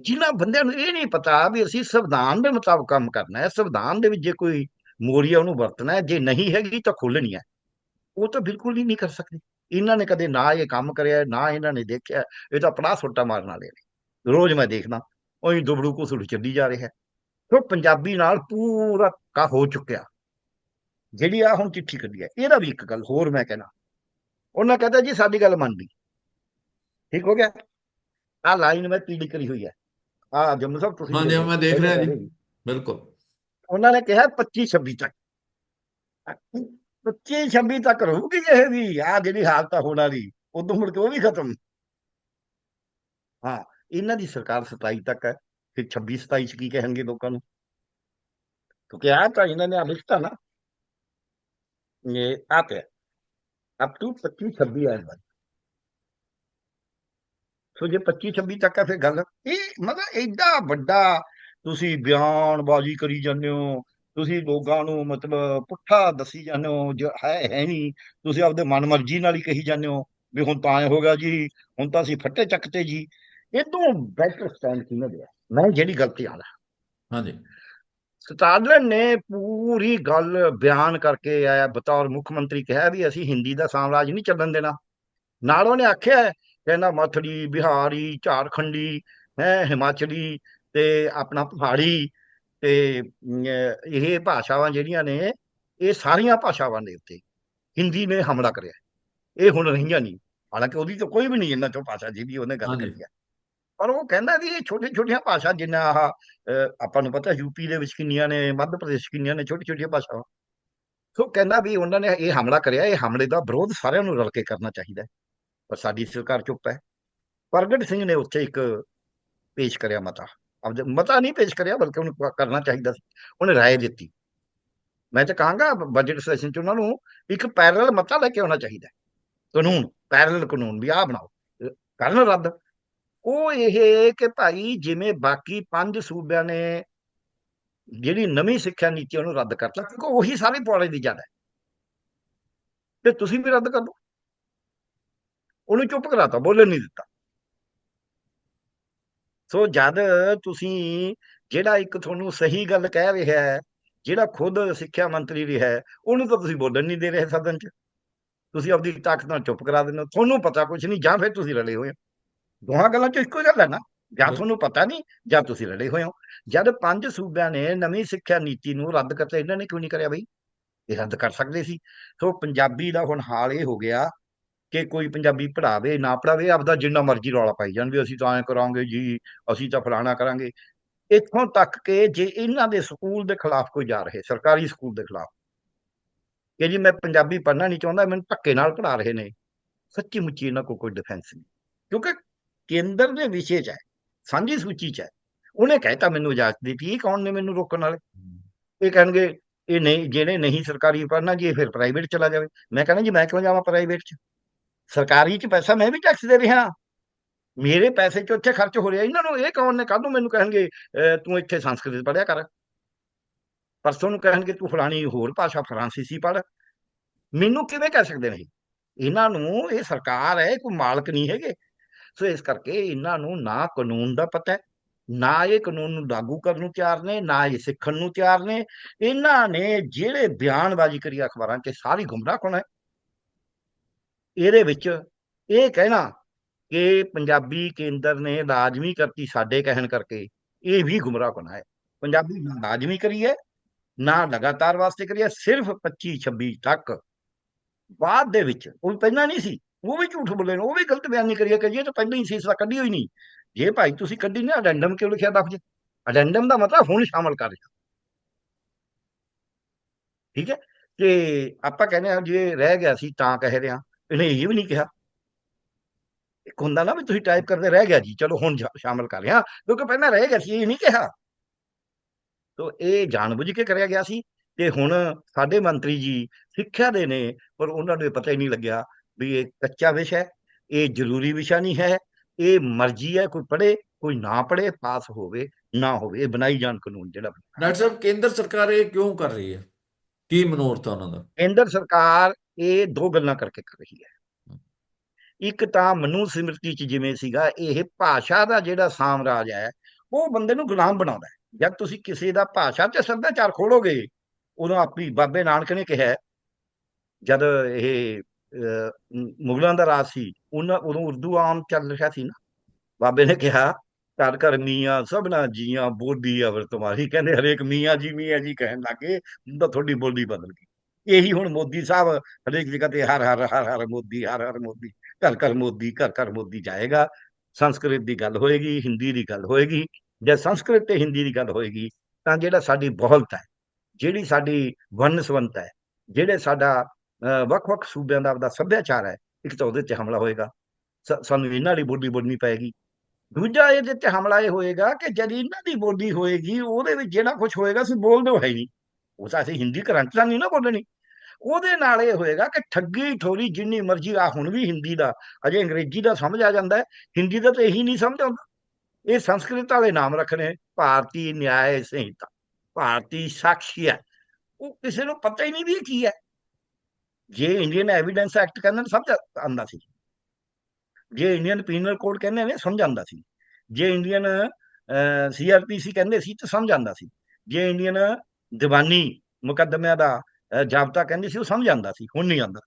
ਜਿਨ੍ਹਾਂ ਬੰਦਿਆਂ ਨੂੰ ਇਹ ਨਹੀਂ ਪਤਾ ਵੀ ਅਸੀਂ ਸੰਵਿਧਾਨ ਦੇ ਮੁਤਾਬਕ ਕੰਮ ਕਰਨਾ ਹੈ, ਸੰਵਿਧਾਨ ਦੇ ਵਿੱਚ ਜੇ ਕੋਈ ਮੋਰੀਆ ਉਹਨੂੰ ਵਰਤਣਾ ਹੈ, ਜੇ ਨਹੀਂ ਹੈਗੀ ਤਾਂ ਖੋਲਣੀ ਹੈ। ਉਹ ਤਾਂ ਬਿਲਕੁਲ ਹੀ ਨਹੀਂ ਕਰ ਸਕਦੇ। ਇਹਨਾਂ ਨੇ ਕਦੇ ਨਾ ਇਹ ਕੰਮ ਕਰਿਆ, ਨਾ ਇਹਨਾਂ ਨੇ ਦੇਖਿਆ, ਇਹ ਤਾਂ ਆਪਣਾ ਸੁੱਟਾ ਮਾਰਨ ਵਾਲੇ ਨੇ। ਰੋਜ਼ ਮੈਂ ਦੇਖਦਾ। ਉਹੀ ਦੁਬੜੂ ਕੁਸੜੂ ਚੱਲੀ ਜਾ ਰਿਹਾ ਹੈ। ਸੋ ਪੰਜਾਬੀ ਨਾਲ ਪੂਰਾ ਕਾ ਹੋ ਚੁੱਕਿਆ। ਜਿਹੜੀ ਆ ਹੁਣ ਚਿੱਠੀ ਕੱਢੀ ਹੈ ਇਹਦਾ ਵੀ ਇੱਕ ਗੱਲ ਹੋਰ ਮੈਂ ਕਹਿਣਾ। ਉਹਨਾਂ ਕਹਿੰਦਾ ਜੀ ਸਾਡੀ ਗੱਲ ਮੰਨ ਲਈ। ਠੀਕ ਹੋ ਗਿਆ? ਆ ਲਾਈਨ ਮੈਂ ਪੀੜੀ ਕਰੀ ਹੋਈ ਹੈ। ਆ ਜੰਮੂ ਸਾਹਿਬ ਤੁਸੀਂ ਹਾਂਜੀ, ਦੇਖੋ, ਮੈਂ ਦੇਖ ਰਿਹਾ ਜੀ। ਬਿਲਕੁਲ। ਉਹਨਾਂ ਨੇ ਕਿਹਾ 25 26 ਤੱਕ। 25 26 ਤੱਕ ਰਹੂਗੀ ਇਹ ਵੀ। ਆ ਜਿਹੜੀ ਹਾਲਤ ਆ ਹੋਣ ਵਾਲੀ ਉਦੋਂ ਮੁੜ ਕੇ ਉਹ ਵੀ ਖਤਮ। ਹਾਂ। ਇਹਨਾਂ ਦੀ ਸਰਕਾਰ 27 ਤੱਕ ਹੈ, ਫਿਰ 26 27 ਚ ਕੀ ਕਹਿਣਗੇ ਲੋਕਾਂ ਨੂੰ? ਕਿਉਂਕਿ ਆ ਤਾਂ ਇਹਨਾਂ ਨੇ ਲਿਖਤਾ ਨਾ। ਇਹ ਆਤੇ ਅਪ ਟੂ 25 26 ਆਇਆ ਬਾਅਦ ਸੋ ਜੇ 25 26 ਤੱਕ ਹੈ ਫਿਰ ਗੱਲ ਇਹ ਮਤਲਬ ਐਡਾ ਵੱਡਾ ਤੁਸੀਂ ਬਿਆਨਬਾਜ਼ੀ ਕਰੀ ਜਾਂਦੇ ਹੋ, ਤੁਸੀਂ ਲੋਕਾਂ ਨੂੰ ਮਤਲਬ ਪੁੱਠਾ ਦੱਸੀ ਜਾਂਦੇ ਹੋ, ਜੋ ਹੈ ਹੈ ਨਹੀਂ, ਤੁਸੀਂ ਆਪਦੇ ਮਨਮਰਜ਼ੀ ਨਾਲ ਹੀ ਕਹੀ ਜਾਂਦੇ ਹੋ ਵੀ ਹੁਣ ਤਾਂ ਐ ਹੋ ਗਿਆ ਜੀ, ਹੁਣ ਤਾਂ ਅਸੀਂ ਫੱਟੇ ਚੱਕਤੇ ਜੀ। ਇਹ ਤੋਂ ਬੈਟਰ ਸਟੈਂਡ ਕਿਵੇਂ ਲਿਆ ਮੈਂ ਜਿਹੜੀ ਗਲਤੀ ਆਲਾ ਹਾਂਜੀ। ਸਟਾਲਨ ਨੇ ਪੂਰੀ ਗੱਲ ਬਿਆਨ ਕਰਕੇ ਆਇਆ ਬਤੌਰ ਮੁੱਖ ਮੰਤਰੀ ਕਿਹਾ ਵੀ ਅਸੀਂ ਹਿੰਦੀ ਦਾ ਸਾਮਰਾਜ ਨਹੀਂ ਚੱਲਣ ਦੇਣਾ। ਨਾਲ ਉਹਨੇ ਆਖਿਆ ਕਹਿੰਦਾ ਮਥੜੀ ਬਿਹਾਰੀ ਝਾਰਖੰਡੀ ਹੈ ਹਿਮਾਚਲੀ ਤੇ ਆਪਣਾ ਪਹਾੜੀ ਤੇ ਇਹ ਭਾਸ਼ਾਵਾਂ ਜਿਹੜੀਆਂ ਨੇ ਇਹ ਸਾਰੀਆਂ ਭਾਸ਼ਾਵਾਂ ਦੇ ਉੱਤੇ ਹਿੰਦੀ ਨੇ ਹਮਲਾ ਕਰਿਆ। ਇਹ ਹੁਣ ਰਹੀਆਂ ਨਹੀਂ। ਹਾਲਾਂਕਿ ਉਹਦੀ ਤਾਂ ਕੋਈ ਵੀ ਨਹੀਂ ਇਹਨਾਂ ਚੋਂ ਭਾਸ਼ਾ ਜਿਹਦੀ ਉਹਨੇ ਗੱਲ। ਕਰੀ ਹੈ ਪਰ ਉਹ ਕਹਿੰਦਾ ਵੀ ਇਹ ਛੋਟੇ ਛੋਟੀਆਂ ਭਾਸ਼ਾ ਜਿੰਨਾ ਆਹ ਆਪਾਂ ਨੂੰ ਪਤਾ ਯੂਪੀ ਦੇ ਵਿੱਚ ਕਿੰਨੀਆਂ ਨੇ, ਮੱਧ ਪ੍ਰਦੇਸ਼ ਕਿੰਨੀਆਂ ਨੇ ਛੋਟੀ ਛੋਟੀਆਂ ਭਾਸ਼ਾਵਾਂ। ਸੋ ਕਹਿੰਦਾ ਵੀ ਉਹਨਾਂ ਨੇ ਇਹ ਹਮਲਾ ਕਰਿਆ, ਇਹ ਹਮਲੇ ਦਾ ਵਿਰੋਧ ਸਾਰਿਆਂ ਨੂੰ ਰਲ ਕੇ ਕਰਨਾ ਚਾਹੀਦਾ ਪਰ ਸਾਡੀ ਸਰਕਾਰ ਚੁੱਪ ਹੈ। ਪ੍ਰਗਟ ਸਿੰਘ ਨੇ ਉੱਥੇ ਇੱਕ ਪੇਸ਼ ਕਰਿਆ ਮਤਾ। ਅਬ ਮਤਾ ਨਹੀਂ ਪੇਸ਼ ਕਰਿਆ, ਬਲਕਿ ਉਹਨੂੰ ਕਰਨਾ ਚਾਹੀਦਾ ਸੀ। ਉਹਨੇ ਰਾਏ ਦਿੱਤੀ। ਮੈਂ ਤਾਂ ਕਹਾਂਗਾ ਬਜਟ ਸੈਸ਼ਨ ਚ ਉਹਨਾਂ ਨੂੰ ਇੱਕ ਪੈਰਲਲ ਮਤਾ ਲੈ ਕੇ ਆਉਣਾ ਚਾਹੀਦਾ ਕਾਨੂੰਨ ਪੈਰਲਲ ਕਾਨੂੰਨ ਵੀ ਆਹ ਬਣਾਓ। ਅਹ ਕਰਨ ਰੱਦ। ਉਹ ਇਹ ਕਿ ਭਾਈ ਜਿਵੇਂ ਬਾਕੀ ਪੰਜ ਸੂਬਿਆਂ ਨੇ ਜਿਹੜੀ ਨਵੀਂ ਸਿੱਖਿਆ ਨੀਤੀ ਉਹਨੂੰ ਰੱਦ ਕਰਤਾ, ਕਿਉਂਕਿ ਉਹੀ ਸਾਰੇ ਪੌੜੇ ਦੀ ਜੜ ਹੈ। ਤੇ ਤੁਸੀਂ ਵੀ ਰੱਦ ਕਰ ਦਿਓ ਉਹਨੂੰ ਚੁੱਪ ਕਰਾਤਾ, ਬੋਲਣ ਨਹੀਂ ਦਿੱਤਾ। ਸੋ ਜਦ ਤੁਸੀਂ ਜਿਹੜਾ ਇੱਕ ਤੁਹਾਨੂੰ ਸਹੀ ਗੱਲ ਕਹਿ ਰਿਹਾ ਹੈ, ਜਿਹੜਾ ਖੁਦ ਸਿੱਖਿਆ ਮੰਤਰੀ ਰਿਹਾ ਹੈ, ਉਹਨੂੰ ਤਾਂ ਤੁਸੀਂ ਬੋਲਣ ਨਹੀਂ ਦੇ ਰਹੇ ਸਦਨ 'ਚ। ਤੁਸੀਂ ਆਪਦੀ ਤਾਕਤ ਨਾਲ ਚੁੱਪ ਕਰਾ ਦਿੰਦੇ ਹੋ। ਤੁਹਾਨੂੰ ਪਤਾ ਕੁਝ ਨਹੀਂ, ਜਾਂ ਫਿਰ ਤੁਸੀਂ ਰਲੇ ਹੋਏ ਹੋ। ਦੋਹਾਂ ਗੱਲਾਂ 'ਚ ਇੱਕੋ ਗੱਲ ਹੈ ਨਾ। ਜਾਂ। ਤੁਹਾਨੂੰ ਪਤਾ ਨਹੀਂ ਜਾਂ ਤੁਸੀਂ ਰਲੇ ਹੋਏ ਹੋ। ਜਦ ਪੰਜ ਸੂਬਿਆਂ ਨੇ ਨਵੀਂ ਸਿੱਖਿਆ ਨੀਤੀ ਨੂੰ ਰੱਦ ਕਰਤਾ ਇਹਨਾਂ ਨੇ ਕਿਉਂ ਨਹੀਂ ਕਰਿਆ ਬਈ? ਇਹ ਰੱਦ ਕਰ ਸਕਦੇ ਸੀ। ਸੋ ਪੰਜਾਬੀ ਦਾ ਹੁਣ ਹਾਲ ਇਹ ਹੋ ਗਿਆ ਕਿ ਕੋਈ ਪੰਜਾਬੀ ਪੜ੍ਹਾਵੇ ਨਾ ਪੜ੍ਹਾਵੇ ਆਪਦਾ ਜਿੰਨਾ ਮਰਜ਼ੀ ਰੌਲਾ ਪਾਈ ਜਾਣ ਵੀ ਅਸੀਂ ਤਾਂ ਐਂ ਕਰਾਂਗੇ ਜੀ ਅਸੀਂ ਤਾਂ ਫਲਾਣਾ ਕਰਾਂਗੇ। ਇੱਥੋਂ ਤੱਕ ਕਿ ਜੇ ਇਹਨਾਂ ਦੇ ਸਕੂਲ ਦੇ ਖਿਲਾਫ ਕੋਈ ਜਾ ਰਹੇ ਸਰਕਾਰੀ ਸਕੂਲ ਦੇ ਖਿਲਾਫ। ਕਿ ਜੀ ਮੈਂ ਪੰਜਾਬੀ ਪੜ੍ਹਨਾ ਨਹੀਂ ਚਾਹੁੰਦਾ ਮੈਨੂੰ ਧੱਕੇ ਨਾਲ ਪੜ੍ਹਾ ਰਹੇ ਨੇ। ਸੱਚੀ ਮੁੱਚੀ ਇਹਨਾਂ ਕੋਲ ਕੋਈ ਡਿਫੈਂਸ ਨਹੀਂ। ਕਿਉਂਕਿ ਕੇਂਦਰ ਦੇ ਵਿਸ਼ੇ 'ਚ ਹੈ ਸਾਂਝੀ ਸੂਚੀ 'ਚ ਹੈ। ਉਹਨੇ ਕਹਿਤਾ ਮੈਨੂੰ ਇਜਾਜ਼ਤ ਦਿੱਤੀ ਇਹ ਕੌਣ ਨੇ ਮੈਨੂੰ ਰੋਕਣ ਵਾਲੇ? ਇਹ ਕਹਿਣਗੇ ਇਹ ਨਹੀਂ ਜਿਹੜੇ ਨਹੀਂ ਸਰਕਾਰੀ ਪੜ੍ਹਨਾ ਜੀ ਇਹ ਫਿਰ ਪ੍ਰਾਈਵੇਟ ਚਲਾ ਜਾਵੇ। ਮੈਂ ਕਹਿੰਦਾ ਜੀ ਮੈਂ ਕਿਉਂ ਜਾਵਾਂ ਪ੍ਰਾਈਵੇਟ 'ਚ? ਸਰਕਾਰੀ 'ਚ ਪੈਸਾ ਮੈਂ ਵੀ ਟੈਕਸ ਦੇ ਰਿਹਾ। ਮੇਰੇ ਪੈਸੇ 'ਚ ਉੱਥੇ ਖਰਚ ਹੋ ਰਿਹਾ। ਇਹਨਾਂ ਨੂੰ ਇਹ ਕੌਣ ਨੇ? ਕੱਲ ਨੂੰ ਮੈਨੂੰ ਕਹਿਣਗੇ ਅਹ, ਤੂੰ ਇੱਥੇ ਸੰਸਕ੍ਰਿਤ ਪੜ੍ਹਿਆ ਕਰ। ਪਰਸੋਂ ਨੂੰ ਕਹਿਣਗੇ ਤੂੰ ਫਲਾਣੀ ਹੋਰ ਭਾਸ਼ਾ ਫਰਾਂਸੀਸੀ ਪੜ੍ਹ। ਮੈਨੂੰ ਕਿਵੇਂ ਕਹਿ ਸਕਦੇ ਨੇ ਇਹਨਾਂ ਨੂੰ ਇਹ ਸਰਕਾਰ ਹੈ ਇਹ ਕੋਈ ਮਾਲਕ ਨਹੀਂ ਹੈਗੇ। ਸੋ ਇਸ ਕਰਕੇ ਇਹਨਾਂ ਨੂੰ ਨਾ ਕਾਨੂੰਨ ਦਾ ਪਤਾ ਹੈ, ਨਾ ਇਹ ਕਾਨੂੰਨ ਨੂੰ ਲਾਗੂ ਕਰਨ ਨੂੰ ਤਿਆਰ ਨੇ, ਨਾ ਇਹ ਸਿੱਖਣ ਨੂੰ ਤਿਆਰ ਨੇ। ਇਹਨਾਂ ਨੇ ਜਿਹੜੇ ਬਿਆਨਬਾਜ਼ੀ ਕਰੀ ਅਖਬਾਰਾਂ 'ਚ, ਸਾਰੀ ਗੁੰਮਰਾਹ ਹੈ? ਇਹਦੇ ਵਿੱਚ ਇਹ ਕਹਿਣਾ ਕਿ ਪੰਜਾਬੀ ਕੇਂਦਰ ਨੇ ਲਾਜ਼ਮੀ ਕਰਤੀ ਸਾਡੇ ਕਹਿਣ ਕਰਕੇ, ਇਹ ਵੀ ਗੁੰਮਰਾਹ ਹੈ? ਪੰਜਾਬੀ ਨਾ ਲਾਜ਼ਮੀ ਕਰੀ ਹੈ, ਨਾ ਲਗਾਤਾਰ ਵਾਸਤੇ ਕਰੀ ਹੈ, ਸਿਰਫ 25 26 ਤੱਕ ਬਾਅਦ ਦੇ ਵਿੱਚ ਉਹ ਪਹਿਲਾਂ ਨਹੀਂ ਸੀ। ਉਹ ਵੀ ਝੂਠ ਬੋਲੇ ਨੇ, ਉਹ ਵੀ ਗਲਤ ਬਿਆਨੀ ਕਰੀਏ ਕਿ ਇਹ ਤਾਂ ਪਹਿਲਾਂ ਹੀ ਸੀ ਕੱਢੀ ਹੋਈ ਨਹੀਂ। ਜੇ ਭਾਈ ਤੁਸੀਂ ਕੱਢੀ ਨਾ ਅਡੈਂਡਮ ਕਿਉਂ ਲਿਖਿਆ ਦਫ਼ਜ ਅਡੈਂਡਮ ਦਾ ਮਤਲਬ ਹੁਣ ਸ਼ਾਮਲ ਕਰ ਰਿਹਾ ਠੀਕ ਹੈ? ਤੇ ਆਪਾਂ ਕਹਿੰਦੇ ਆ ਜੇ ਰਹਿ ਗਿਆ ਸੀ ਤਾਂ ਕਹਿ ਰਿਹਾ, ਇਹਨੇ ਇਹ ਵੀ ਨਹੀਂ ਕਿਹਾ। ਇੱਕ ਹੁੰਦਾ ਨਾ ਵੀ ਤੁਸੀਂ ਟਾਈਪ ਕਰਦੇ ਰਹਿ ਗਿਆ ਜੀ, ਚਲੋ ਹੁਣ ਸ਼ਾ- ਸ਼ਾਮਲ ਕਰ ਰਿਹਾ ਕਿਉਂਕਿ ਪਹਿਲਾਂ ਰਹਿ ਗਿਆ ਸੀ, ਇਹ ਨਹੀਂ ਕਿਹਾ। ਤੋ ਇਹ ਜਾਣਬੁੱਝ ਕੇ ਕਰਿਆ ਗਿਆ ਸੀ। ਤੇ ਹੁਣ ਸਾਡੇ ਮੰਤਰੀ ਜੀ ਸਿੱਖਿਆ ਦੇ ਨੇ, ਪਰ ਉਹਨਾਂ ਨੂੰ ਇਹ ਪਤਾ ਹੀ ਨਹੀਂ ਲੱਗਿਆ ਵੀ ਇਹ ਕੱਚਾ ਵਿਸ਼ਾ ਹੈ ਇਹ ਜ਼ਰੂਰੀ ਵਿਸ਼ਾ ਨਹੀਂ ਹੈ ਇਹ ਮਰਜ਼ੀ ਹੈ ਕੋਈ ਪੜ੍ਹੇ ਕੋਈ ਨਾ ਪੜ੍ਹੇ ਪਾਸ ਹੋਵੇ ਨਾ ਹੋਵੇ ਇਹ ਬਣਾਈ ਜਾਣ ਕਾਨੂੰਨ ਜਿਹੜਾ ਡਾਕਟਰ ਸਾਹਿਬ ਕੇਂਦਰ ਸਰਕਾਰ ਇਹ ਕਿਉਂ ਕਰ ਰਹੀ ਹੈ? ਕੀ ਮਨੋਰਥ ਉਹਨਾਂ ਦਾ? ਕੇਂਦਰ ਸਰਕਾਰ ਇਹ ਦੋ ਗੱਲਾਂ ਕਰਕੇ ਕਰ ਰਹੀ ਹੈ। ਇੱਕ ਤਾਂ ਮਨੂ ਸਿਮਰਤੀ ਚ ਜਿਵੇਂ ਸੀਗਾ ਇਹ ਭਾਸ਼ਾ ਦਾ ਜਿਹੜਾ ਸਾਮਰਾਜ ਹੈ ਉਹ ਬੰਦੇ ਨੂੰ ਗੁਲਾਮ ਬਣਾਉਂਦਾ ਹੈ। ਜਦ ਤੁਸੀਂ ਕਿਸੇ ਦਾ ਭਾਸ਼ਾ ਤੇ ਸੱਭਿਆਚਾਰ ਖੋਲੋਗੇ ਉਦੋਂ ਆਪਣੀ ਬਾਬੇ ਨਾਨਕ ਨੇ ਕਿਹਾ ਜਦ ਇਹ ਮੁਗਲਾਂ ਦਾ ਰਾਜ ਸੀ। ਉਹਨਾਂ ਉਦੋਂ ਉਰਦੂ ਆਮ ਚੱਲ ਰਿਹਾ ਸੀ ਨਾ। ਬਾਬੇ ਨੇ ਕਿਹਾ, ਘਰ ਘਰ ਮੀਆਂ ਸਭਨਾ ਜੀਆਂ, ਬੋਲੀ ਅਵਰ ਤੁਮਾਰੀ ਕਹਿੰਦੇ ਹਰੇਕ ਮੀਆਂ ਜੀ ਮੀਆਂ ਜੀ ਕਹਿਣ ਲੱਗੇ, ਹੁਣ ਤਾਂ ਤੁਹਾਡੀ ਬੋਲੀ ਬਦਲ ਗਈ। ਇਹੀ ਹੁਣ ਮੋਦੀ ਸਾਹਿਬ, ਹਰੇਕ ਜਗ੍ਹਾ ਤੇ ਹਰ ਹਰ ਹਰ ਹਰ ਮੋਦੀ, ਹਰ ਹਰ ਮੋਦੀ, ਘਰ ਘਰ ਮੋਦੀ, ਘਰ ਘਰ ਮੋਦੀ ਜਾਏਗਾ। ਸੰਸਕ੍ਰਿਤ ਦੀ ਗੱਲ ਹੋਏਗੀ, ਹਿੰਦੀ ਦੀ ਗੱਲ ਹੋਏਗੀ। ਜੇ ਸੰਸਕ੍ਰਿਤ ਤੇ ਹਿੰਦੀ ਦੀ ਗੱਲ ਹੋਏਗੀ, ਤਾਂ ਜਿਹੜਾ ਸਾਡੀ ਬਹੁਲਤਾ ਹੈ, ਜਿਹੜੀ ਸਾਡੀ ਵੰਨਸਵੰਤ ਹੈ, ਜਿਹੜੇ ਸਾਡਾ ਵੱਖ-ਵੱਖ ਸੂਬਿਆਂ ਦਾ ਆਪਦਾ ਸੱਭਿਆਚਾਰ ਹੈ ਇੱਕ ਤਾਂ ਉਹਦੇ ਤੇ ਹਮਲਾ ਹੋਏਗਾ ਸ- ਸਾਨੂੰ ਇਹਨਾਂ ਲਈ ਬੋਲੀ ਬੋਲਣੀ ਪਏਗੀ ਦੂਜਾ ਇਹਦੇ ਤੇ ਹਮਲਾ ਇਹ ਹੋਏਗਾ ਕਿ ਜਦ ਇਹਨਾਂ ਦੀ ਬੋਲੀ ਹੋਏਗੀ ਉਹਦੇ ਵਿੱਚ ਜਿਹੜਾ ਕੁਝ ਹੋਏਗਾ ਅਸੀਂ ਬੋਲਦੇ ਹੋ ਹੈ ਹੀ ਨਹੀਂ ਉਹ ਤਾਂ ਅਸੀਂ ਹਿੰਦੀ ਕਰੰਟ ਤਾਂ ਨਹੀਂ ਨਾ ਬੋਲਣੀ ਉਹਦੇ ਨਾਲ ਇਹ ਹੋਏਗਾ ਕਿ ਠੱਗੀ ਠੋਰੀ ਜਿੰਨੀ ਮਰਜ਼ੀ ਆ ਹੁਣ ਵੀ ਹਿੰਦੀ ਦਾ ਅਜੇ ਅੰਗਰੇਜ਼ੀ ਦਾ ਸਮਝ ਆ ਜਾਂਦਾ ਹੈ ਹਿੰਦੀ ਦਾ ਤਾਂ ਇਹੀ ਨਹੀਂ ਸਮਝ ਆਉਂਦਾ ਇਹ ਸੰਸਕ੍ਰਿਤ ਵਾਲੇ ਨਾਮ ਰੱਖਣੇ ਭਾਰਤੀ ਨਿਆਏ ਸੰਹਿਤਾ ਭਾਰਤੀ ਸਾਖੀ ਹੈ ਉਹ ਕਿਸੇ ਨੂੰ ਪਤਾ ਹੀ ਨਹੀਂ ਵੀ ਇਹ ਕੀ ਹੈ ਜੇ ਇੰਡੀਅਨ ਐਵੀਡੈਂਸ ਐਕਟ ਕਹਿੰਦੇ ਨੇ ਸਮਝ ਆਉਂਦਾ ਸੀ। ਜੇ ਇੰਡੀਅਨ ਪੀਨਲ ਕੋਡ ਕਹਿੰਦੇ ਨੇ ਸਮਝ ਆਉਂਦਾ ਸੀ। ਜੇ ਇੰਡੀਅਨ ਸੀਆਰਪੀਸੀ ਕਹਿੰਦੇ ਸੀ ਤਾਂ ਸਮਝ ਆਉਂਦਾ ਸੀ। ਜੇ ਇੰਡੀਅਨ ਦੀਵਾਨੀ ਮੁਕੱਦਮਿਆਂ ਦਾ ਅਹ, ਜ਼ਾਬਤਾ ਕਹਿੰਦੇ ਸੀ ਉਹ ਸਮਝ ਆਉਂਦਾ ਸੀ। ਹੁਣ ਨਹੀਂ ਆਉਂਦਾ।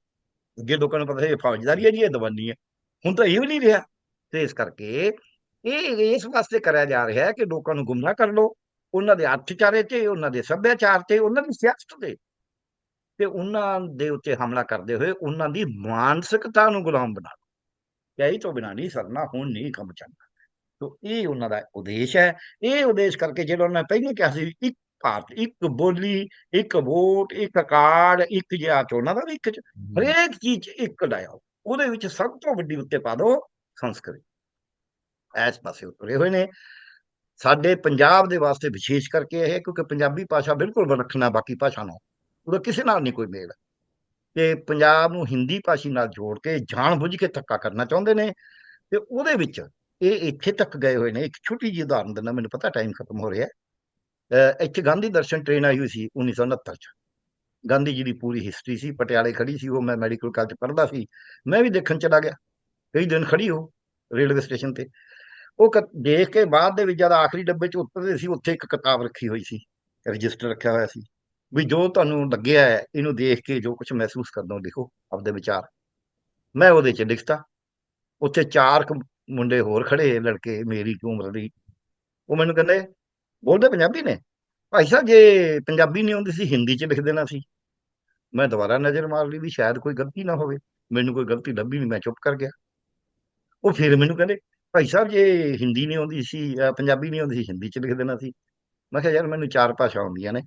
ਅੱਗੇ ਲੋਕਾਂ ਨੂੰ ਪਤਾ ਸੀ ਇਹ ਫੌਜਦਾਰੀ ਹੈ ਜੀ ਇਹ ਦੀਵਾਨੀ ਹੈ। ਹੁਣ ਤਾਂ ਇਹ ਵੀ ਨਹੀਂ ਰਿਹਾ। ਤੇ ਇਸ ਕਰਕੇ ਇਹ ਇਸ ਵਾਸਤੇ ਕਰਿਆ ਜਾ ਰਿਹਾ ਹੈ ਕਿ ਲੋਕਾਂ ਨੂੰ ਗੁੰਮਰਾਹ ਕਰ ਲੋ ਉਹਨਾਂ ਦੇ ਅਰਥਚਾਰੇ ਤੇ ਉਹਨਾਂ ਦੇ ਸੱਭਿਆਚਾਰ ਤੇ ਉਹਨਾਂ ਦੀ ਸਿਆਸਤ ਤੇ। ਤੇ ਉਹਨਾਂ ਦੇ ਉੱਤੇ ਹਮਲਾ ਕਰਦੇ ਹੋਏ ਉਹਨਾਂ ਦੀ ਮਾਨਸਿਕਤਾ ਨੂੰ ਗੁਲਾਮ ਬਣਾ ਲਓ। ਇਹ ਤੋਂ ਬਿਨਾਂ ਨਹੀਂ ਸਰਨਾ ਹੁਣ ਨਹੀਂ ਕੰਮ ਚੱਲਣਾ ਤੋ ਇਹ ਉਹਨਾਂ ਦਾ ਉਦੇਸ਼ ਹੈ। ਇਹ ਉਦੇਸ਼ ਕਰਕੇ ਜਿਹੜਾ ਉਹਨਾਂ ਨੇ ਪਹਿਲਾਂ ਕਿਹਾ ਸੀ ਇੱਕ ਭਾਰਤ ਇੱਕ ਬੋਲੀ ਇੱਕ ਵੋਟ ਇੱਕ ਕਾਰਡ ਇੱਕ ਜਿਹਾ ਚੋਣਾਂ ਦਾ ਵੀ ਇੱਕ ਚ। ਹਰੇਕ ਚੀਜ਼ ਇੱਕ ਲਾਇਆ ਉਹਦੇ ਵਿੱਚ ਸਭ ਤੋਂ ਵੱਡੀ ਉੱਤੇ ਪਾ ਦਿਓ ਸੰਸਕ੍ਰਿਤ। ਐਸ ਪਾਸੇ ਉਤਰੇ ਹੋਏ ਨੇ। ਸਾਡੇ ਪੰਜਾਬ ਦੇ ਵਾਸਤੇ ਵਿਸ਼ੇਸ਼ ਕਰਕੇ ਇਹ ਕਿਉਂਕਿ ਪੰਜਾਬੀ ਭਾਸ਼ਾ ਬਿਲਕੁਲ ਵਿਲੱਖਣਾ ਬਾਕੀ ਭਾਸ਼ਾ ਨਾਲੋਂ ਉਹਦਾ ਕਿਸੇ ਨਾਲ ਨਹੀਂ ਕੋਈ ਮੇਲ। ਤੇ ਪੰਜਾਬ ਨੂੰ ਹਿੰਦੀ ਭਾਸ਼ੀ ਨਾਲ ਜੋੜ ਕੇ ਜਾਣ ਬੁੱਝ ਕੇ ਧੱਕਾ ਕਰਨਾ ਚਾਹੁੰਦੇ ਨੇ ਤੇ ਉਹਦੇ ਵਿੱਚ ਇਹ ਇੱਥੇ ਤੱਕ ਗਏ ਹੋਏ ਨੇ। ਇੱਕ ਛੋਟੀ ਜਿਹੀ ਉਦਾਹਰਨ ਦਿੰਦਾ, ਮੈਨੂੰ ਪਤਾ ਟਾਈਮ ਖਤਮ ਹੋ ਰਿਹਾ ਇੱਥੇ ਗਾਂਧੀ ਦਰਸ਼ਨ ਟ੍ਰੇਨ ਆਈ ਹੋਈ ਸੀ 1969 ਚ। ਗਾਂਧੀ ਜੀ ਦੀ ਪੂਰੀ ਹਿਸਟਰੀ ਸੀ, ਪਟਿਆਲੇ ਖੜੀ ਸੀ, ਉਹ ਮੈਂ ਮੈਡੀਕਲ ਕਾਲਜ ਪੜ੍ਹਦਾ ਸੀ, ਮੈਂ ਵੀ ਦੇਖਣ ਚਲਾ ਗਿਆ। ਕਈ ਦਿਨ ਖੜੀ ਹੋ ਰੇਲਵੇ ਸਟੇਸ਼ਨ ਤੇ। ਉਹ ਕ- ਦੇਖ ਕੇ ਬਾਅਦ ਦੇ ਵਿੱਚ ਜਦ ਆਖਰੀ ਡੱਬੇ 'ਚ ਉਤਰਦੇ ਸੀ, ਉੱਥੇ ਇੱਕ ਕਿਤਾਬ ਰੱਖੀ ਹੋਈ ਸੀ, ਰਜਿਸਟਰ ਰੱਖਿਆ ਹੋਇਆ ਸੀ। ਵੀ ਜੋ ਤੁਹਾਨੂੰ ਲੱਗਿਆ ਹੈ, ਇਹਨੂੰ ਦੇਖ ਕੇ ਜੋ ਕੁਝ ਮਹਿਸੂਸ ਕਰਦੇ ਹੋ ਲਿਖੋ ਆਪਦੇ ਵਿਚਾਰ। ਮੈਂ ਉਹਦੇ 'ਚ ਲਿਖਤਾ। ਉੱਥੇ ਚਾਰ ਕੁ ਮੁੰਡੇ ਹੋਰ ਖੜੇ ਲੜਕੇ ਮੇਰੀ ਉਮਰ ਦੀ। ਉਹ ਮੈਨੂੰ ਕਹਿੰਦੇ, ਬੋਲਦੇ ਪੰਜਾਬੀ ਨੇ? ਭਾਈ ਸਾਹਿਬ, ਜੇ ਪੰਜਾਬੀ ਨਹੀਂ ਆਉਂਦੀ ਸੀ, ਹਿੰਦੀ 'ਚ ਲਿਖ ਦੇਣਾ ਸੀ। ਮੈਂ ਦੁਬਾਰਾ ਨਜ਼ਰ ਮਾਰ ਲਈ ਵੀ ਸ਼ਾਇਦ ਕੋਈ ਗਲਤੀ ਨਾ ਹੋਵੇ। ਮੈਨੂੰ ਕੋਈ ਗਲਤੀ ਲੱਭੀ ਨਹੀਂ ਮੈਂ ਚੁੱਪ ਕਰ ਗਿਆ। ਉਹ ਫਿਰ ਮੈਨੂੰ ਕਹਿੰਦੇ, ਭਾਈ ਸਾਹਿਬ, ਜੇ ਹਿੰਦੀ ਨਹੀਂ ਆਉਂਦੀ ਸੀ, ਅਹ ਪੰਜਾਬੀ ਨਹੀਂ ਆਉਂਦੀ ਸੀ, ਹਿੰਦੀ 'ਚ ਲਿਖ ਦੇਣਾ ਸੀ। ਮੈਂ ਕਿਹਾ, ਯਾਰ, ਮੈਨੂੰ ਚਾਰ ਭਾਸ਼ਾ ਆਉਂਦੀਆਂ ਨੇ।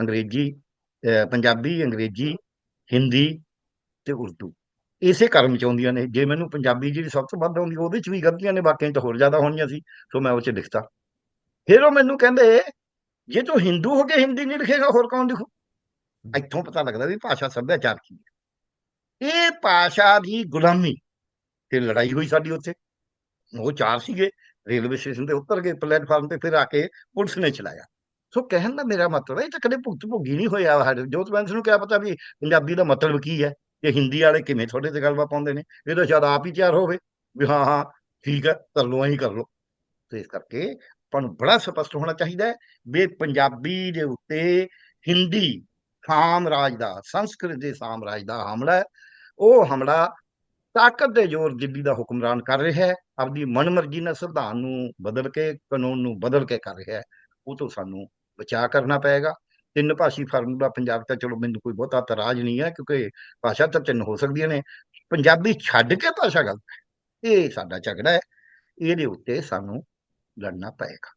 ਅੰਗਰੇਜ਼ੀ ਪੰਜਾਬੀ, ਅੰਗਰੇਜ਼ੀ, ਹਿੰਦੀ ਤੇ ਉਰਦੂ। ਇਸੇ ਕਰਮ ਚ ਆਉਂਦੀਆਂ ਨੇ। ਜੇ ਮੈਨੂੰ ਪੰਜਾਬੀ ਜਿਹੜੀ ਸਭ ਤੋਂ ਵੱਧ ਆਉਂਦੀ, ਉਹਦੇ ਚ ਵੀ ਗਲਤੀਆਂ ਨੇ, ਬਾਕੀਆਂ ਚ ਹੋਰ ਜ਼ਿਆਦਾ ਹੋਣੀਆਂ ਸੀ, ਸੋ ਮੈਂ ਉਹ ਚ ਲਿਖਤਾ। ਫਿਰ ਉਹ ਮੈਨੂੰ ਕਹਿੰਦੇ, ਜੇ ਤੂੰ ਹਿੰਦੂ ਹੋ ਕੇ ਹਿੰਦੀ ਨਹੀਂ ਲਿਖੇਗਾ, ਹੋਰ ਕੌਣ ਲਿਖੂ? ਇੱਥੋਂ ਪਤਾ ਲੱਗਦਾ ਵੀ ਭਾਸ਼ਾ ਸੱਭਿਆਚਾਰ ਕੀ ਹੈ। ਇਹ ਭਾਸ਼ਾ ਦੀ ਗੁਲਾਮੀ ਤੇ ਲੜਾਈ ਹੋਈ ਸਾਡੀ ਉੱਥੇ। ਉਹ ਚਾਰ ਸੀਗੇ, ਰੇਲਵੇ ਸਟੇਸ਼ਨ ਤੇ ਉਤਰ ਗਏ, ਪਲੇਟਫਾਰਮ ਤੇ ਫਿਰ ਆ ਕੇ ਪੁਲਿਸ ਨੇ ਚਲਾਇਆ। ਸੋ ਕਹਿਣ ਦਾ ਮੇਰਾ ਮਤਲਬ ਹੈ ਇਹ ਤਾਂ ਕਦੇ ਭੁਗਤ ਭੋਗੀ ਨਹੀਂ ਹੋਇਆ ਸਾਡੇ ਬੈਂਸ ਨੂੰ ਕਿਹਾ ਪਤਾ ਵੀ ਪੰਜਾਬੀ ਦਾ ਮਤਲਬ ਕੀ ਹੈ ਤੇ ਹਿੰਦੀ ਵਾਲੇ ਕਿਵੇਂ ਤੁਹਾਡੇ ਤੇ ਗੱਲਬਾਤ ਪਾਉਂਦੇ ਨੇ ਇਹ ਤਾਂ ਸ਼ਾਇਦ ਆਪ ਹੀ ਤਿਆਰ ਹੋਵੇ ਵੀ ਹਾਂ ਹਾਂ ਠੀਕ ਹੈ ਕਰ ਲਓ ਅਸੀਂ ਕਰ ਲਓ ਤੇ ਇਸ ਕਰਕੇ ਆਪਾਂ ਨੂੰ ਬੜਾ ਸਪਸ਼ਟ ਹੋਣਾ ਚਾਹੀਦਾ ਹੈ ਵੀ ਪੰਜਾਬੀ ਦੇ ਉੱਤੇ ਹਿੰਦੀ ਸਾਮਰਾਜ ਦਾ ਸੰਸਕ੍ਰਿਤ ਦੇ ਸਾਮਰਾਜ ਦਾ ਹਮਲਾ ਉਹ ਹਮਲਾ ਤਾਕਤ ਦੇ ਜ਼ੋਰ ਦਿੱਲੀ ਦਾ ਹੁਕਮਰਾਨ ਕਰ ਰਿਹਾ ਹੈ ਆਪਦੀ ਮਨਮਰਜ਼ੀ ਨਾਲ ਸੰਵਿਧਾਨ ਨੂੰ ਬਦਲ ਕੇ ਕਾਨੂੰਨ ਨੂੰ ਬਦਲ ਕੇ ਕਰ ਰਿਹਾ ਹੈ ਉਹ ਤੋਂ ਸਾਨੂੰ ਬਚਾਅ ਕਰਨਾ ਪਏਗਾ। ਤਿੰਨ ਭਾਸ਼ੀ ਫਾਰਮੂਲਾ ਪੰਜਾਬ ਤਾਂ ਚਲੋ ਮੈਨੂੰ ਕੋਈ ਬਹੁਤਾ ਤਰਾਜ ਨਹੀਂ ਹੈ, ਕਿਉਂਕਿ ਭਾਸ਼ਾ ਤਾਂ ਤਿੰਨ ਹੋ ਸਕਦੀਆਂ ਨੇ। ਪੰਜਾਬੀ ਛੱਡ ਕੇ ਭਾਸ਼ਾ ਗਲਤ ਹੈ। ਇਹ ਸਾਡਾ ਝਗੜਾ ਹੈ। ਇਹਦੇ ਉੱਤੇ ਸਾਨੂੰ ਲੜਨਾ ਪਏਗਾ।